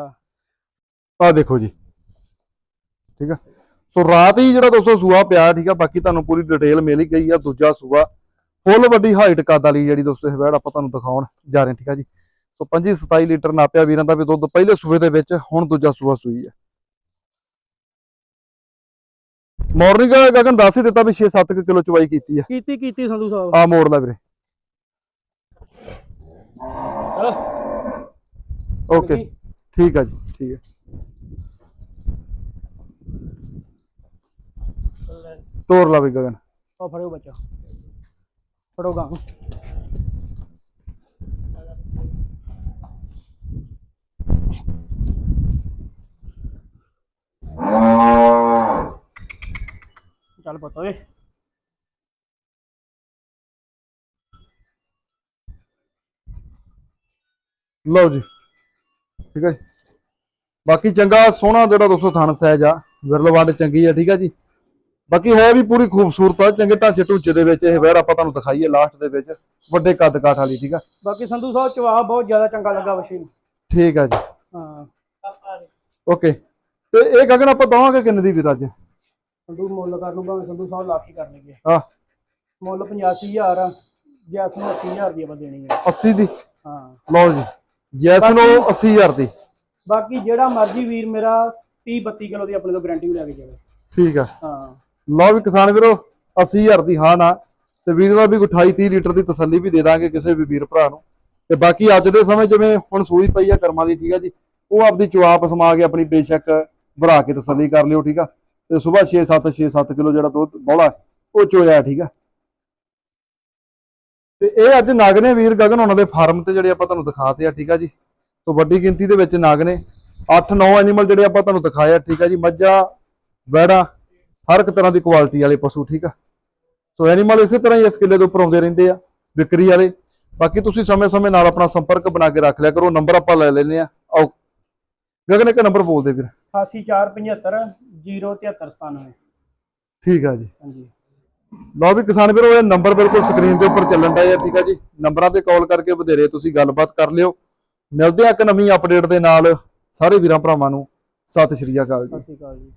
[SPEAKER 1] ਆ ਦੇਖੋ ਜੀ। ਠੀਕ ਆ। ਸੋ ਰਾਤ ਹੀ ਜਿਹੜਾ ਦੋਸਤੋ ਸੂਆ ਪਿਆ ਠੀਕ ਆ ਬਾਕੀ ਤੁਹਾਨੂੰ ਪੂਰੀ ਡਿਟੇਲ ਮਿਲ ਹੀ ਗਈ ਆ ਦੂਜਾ ਸੂਆ। ਫੁੱਲ ਵੱਡੀ ਹਾਈਟ ਕੱਦ ਵਾਲੀ ਜਿਹੜੀ ਦੋਸਤੋ ਇਹ ਵੈੜ ਆਪਾਂ ਤੁਹਾਨੂੰ ਦਿਖਾਉਣ ਜਾ ਰਹੇ ਠੀਕ ਆ ਜੀ। ਸੋ 25 27 ਲੀਟਰ ਨਾਪਿਆ ਵੀਰਾਂ ਦਾ ਵੀ ਦੁੱਧ ਪਹਿਲੇ ਸੂਏ ਦੇ ਵਿੱਚ ਹੁਣ ਦੂਜਾ ਸੂਆ ਸੂਈ ਹੈ ਮਾਰਨਿੰਗ ਗਗਨ ਦੱਸ ਹੀ ਦਿੱਤਾ ਵੀ 6-7 ਕਿਲੋ ਚਵਾਈ ਕੀਤੀ ਆ।
[SPEAKER 2] ਕੀਤੀ ਕੀਤੀ ਸੰਧੂ ਸਾਹਿਬ।
[SPEAKER 1] ਆ ਮੋੜ ਲਾ ਵੀਰੇ।
[SPEAKER 2] ਚਲੋ।
[SPEAKER 1] ਓਕੇ ਠੀਕ ਆ ਜੀ ਠੀਕ ਹੈ ਤੋਰ ਲਾ ਵੀ ਗਗਨ।
[SPEAKER 2] ਉਹ ਫੜੋ ਬੱਚਾ। ਫੜੋ ਗਾਂ ਚੱਲ ਪੁੱਤ ਓਏ।
[SPEAKER 1] ਲਓ ਜੀ। ਠੀਕ ਹੈ। ਬਾਕੀ ਚੰਗਾ ਸੋਹਣਾ ਜਿਹੜਾ ਦੋਸਤੋ ਥਣ ਸਹਿਜ ਆ। ਵਿਰਲਵੰਡ ਚੰਗੀ ਆ ਠੀਕ ਆ ਜੀ। ਬਾਕੀ ਹੈ ਵੀ ਪੂਰੀ ਖੂਬਸੂਰਤ ਆ ਚੰਗੇ ਢਾਂਚੇ ਢੂਚੇ ਦੇ ਵਿੱਚ ਇਹ ਵੈਰ ਆਪਾਂ ਤੁਹਾਨੂੰ ਦਿਖਾਈਏ ਲਾਸਟ ਦੇ ਵਿੱਚ ਵੱਡੇ ਕੱਦ ਕਾਠ ਵਾਲੀ ਠੀਕ ਆ?
[SPEAKER 2] ਬਾਕੀ ਸੰਧੂ ਸਾਹਿਬ ਚਵਾ ਬਹੁਤ ਜ਼ਿਆਦਾ ਚੰਗਾ ਲੱਗਾ ਵਸ਼ੇ ਨੂੰ
[SPEAKER 1] ਠੀਕ ਆ ਜੀ।
[SPEAKER 2] ਹਾਂ।
[SPEAKER 1] ਓਕੇ ਤੇ ਇਹ ਗਗਨ ਆਪਾਂ ਦਵਾਂਗੇ ਕਿੰਨੇ ਦੀ ਵੀਰ ਅੱਜ?
[SPEAKER 2] ਸੰਧੂ ਮੁੱਲ ਕਰ ਭਾਵੇਂ ਸੰਧੂ ਸਾਹਿਬ ਲੱਖ ਹੀ ਕਰ ਲਈਏ।
[SPEAKER 1] ਆ
[SPEAKER 2] ਮੁੱਲ 85000 ਆ ਜੈਸ ਨੂੰ 80000 ਦੀ ਆਪਾਂ ਦੇਣੀ ਹੈ।
[SPEAKER 1] 80 ਦੀ?
[SPEAKER 2] ਹਾਂ।
[SPEAKER 1] ਲਓ ਜੀ ਯੈਸ ਨੂੰ 80000 ਦੀ।
[SPEAKER 2] ਬਾਕੀ ਜਿਹੜਾ ਮਰਜ਼ੀ ਵੀਰ ਮੇਰਾ 30 32 ਕਿਲੋ ਦੀ ਆਪਣੇ ਤੋਂ ਗਾਰੰਟੀ ਵੀ ਲੈ ਕੇ ਜਾਵੇ।
[SPEAKER 1] ਠੀਕ ਆ।
[SPEAKER 2] ਹਾਂ।
[SPEAKER 1] ਲਓ ਵੀ ਕਿਸਾਨ ਵੀਰੋ 80000 ਦੀ ਹਾਂ ਨਾ ਤੇ ਵੀਰ ਦਾ ਵੀ ਕੋਈ 28 30 ਲੀਟਰ ਦੀ ਤਸੱਲੀ ਵੀ ਦੇ ਦਾਂਗੇ ਕਿਸੇ ਵੀ ਵੀਰ ਭਰਾ ਨੂੰ। ਤੇ ਬਾਕੀ ਅੱਜ ਦੇ ਸਮੇਂ ਜਿਵੇਂ ਹੁਣ ਸੂਈ ਪਈ ਆ ਕਰਮਾਂ ਦੀ, ਠੀਕ ਆ ਜੀ, ਉਹ ਆਪਦੀ ਚੁਆਪ ਸਮਾ ਕੇ ਆਪਣੀ ਬੇਸ਼ੱਕ ਭਰਾ ਕੇ ਤਸੱਲੀ ਕਰ ਲਿਓ, ਠੀਕ ਆ। ਤੇ ਸਵੇਰ 6-7 6-7 ਕਿਲੋ ਜਿਹੜਾ ਦੁੱਧ ਬੋਲਾ ਉਹ ਚੋਇਆ, ਠੀਕ ਆ। ਤੇ ਇਹ ਅੱਜ ਨਾਗ ਨੇ ਵੀਰ ਗਗਨ ਉਹਨਾਂ ਦੇ ਫਾਰਮ ਤੇ ਜਿਹੜੇ ਆਪਾਂ ਤੁਹਾਨੂੰ ਦਿਖਾਤੇ ਆ, ਠੀਕ ਆ ਜੀ। ਤੋਂ ਵੱਡੀ ਗਿਣਤੀ ਦੇ ਵਿੱਚ ਨਗ ਨੇ। 8-9 ਐਨੀਮਲ ਜਿਹੜੇ ਆਪਾਂ ਤੁਹਾਨੂੰ ਦਿਖਾਇਆ ਠੀਕ ਆ ਜੀ, ਮੱਝਾਂ ਵੈੜਾਂ ਹਰ ਇੱਕ ਤਰ੍ਹਾਂ ਦੀ ਕੁਆਲਿਟੀ ਵਾਲੇ ਪਸ਼ੂ ਠੀਕ ਆ? ਸੋ ਐਨੀਮਲ ਇਸੇ ਤਰ੍ਹਾਂ ਹੀ ਇਸ ਕਿੱਲੇ ਦੇ ਉੱਪਰ ਆਉਂਦੇ ਰਹਿੰਦੇ ਆ ਵਿਕਰੀ ਵਾਲੇ। ਬਾਕੀ ਤੁਸੀਂ ਸਮੇਂ-ਸਮੇਂ ਨਾਲ ਆਪਣਾ ਸੰਪਰਕ ਬਣਾ ਕੇ ਰੱਖ ਲਿਆ ਕਰੋ ਨੰਬਰ ਆਪਾਂ ਲੈ ਲੈਨੇ ਆ। ਆਓ। ਗਗਨ ਇੱਕ ਨੰਬਰ ਬੋਲ ਦੇ ਵੀਰ
[SPEAKER 2] 8475 07397
[SPEAKER 1] ਠੀਕ ਆ ਜੀ।
[SPEAKER 2] ਹਾਂਜੀ।
[SPEAKER 1] ਲਓ ਵੀ ਕਿਸਾਨ ਵੀਰੋ ਇਹ ਨੰਬਰ ਬਿਲਕੁਲ ਸਕਰੀਨ ਦੇ ਉੱਪਰ ਚੱਲਣ ਦਾ ਹੈ ਠੀਕ ਆ ਜੀ। ਨੰਬਰਾਂ ਤੇ ਕਾਲ ਕਰਕੇ ਵਧੇਰੇ ਤੁਸੀਂ ਗੱਲਬਾਤ ਕਰ ਲਿਓ। ਮਿਲਦੇ ਆ ਇੱਕ ਨਵੀਂ ਅਪਡੇਟ ਦੇ ਨਾਲ। ਸਾਰੇ ਵੀਰਾਂ ਭਰਾਵਾਂ ਨੂੰ ਸਤਿ ਸ਼੍ਰੀ ਅਕਾਲ ਜੀ।
[SPEAKER 2] ਸਤਿ ਸ਼੍ਰੀ ਅਕਾਲ ਜੀ।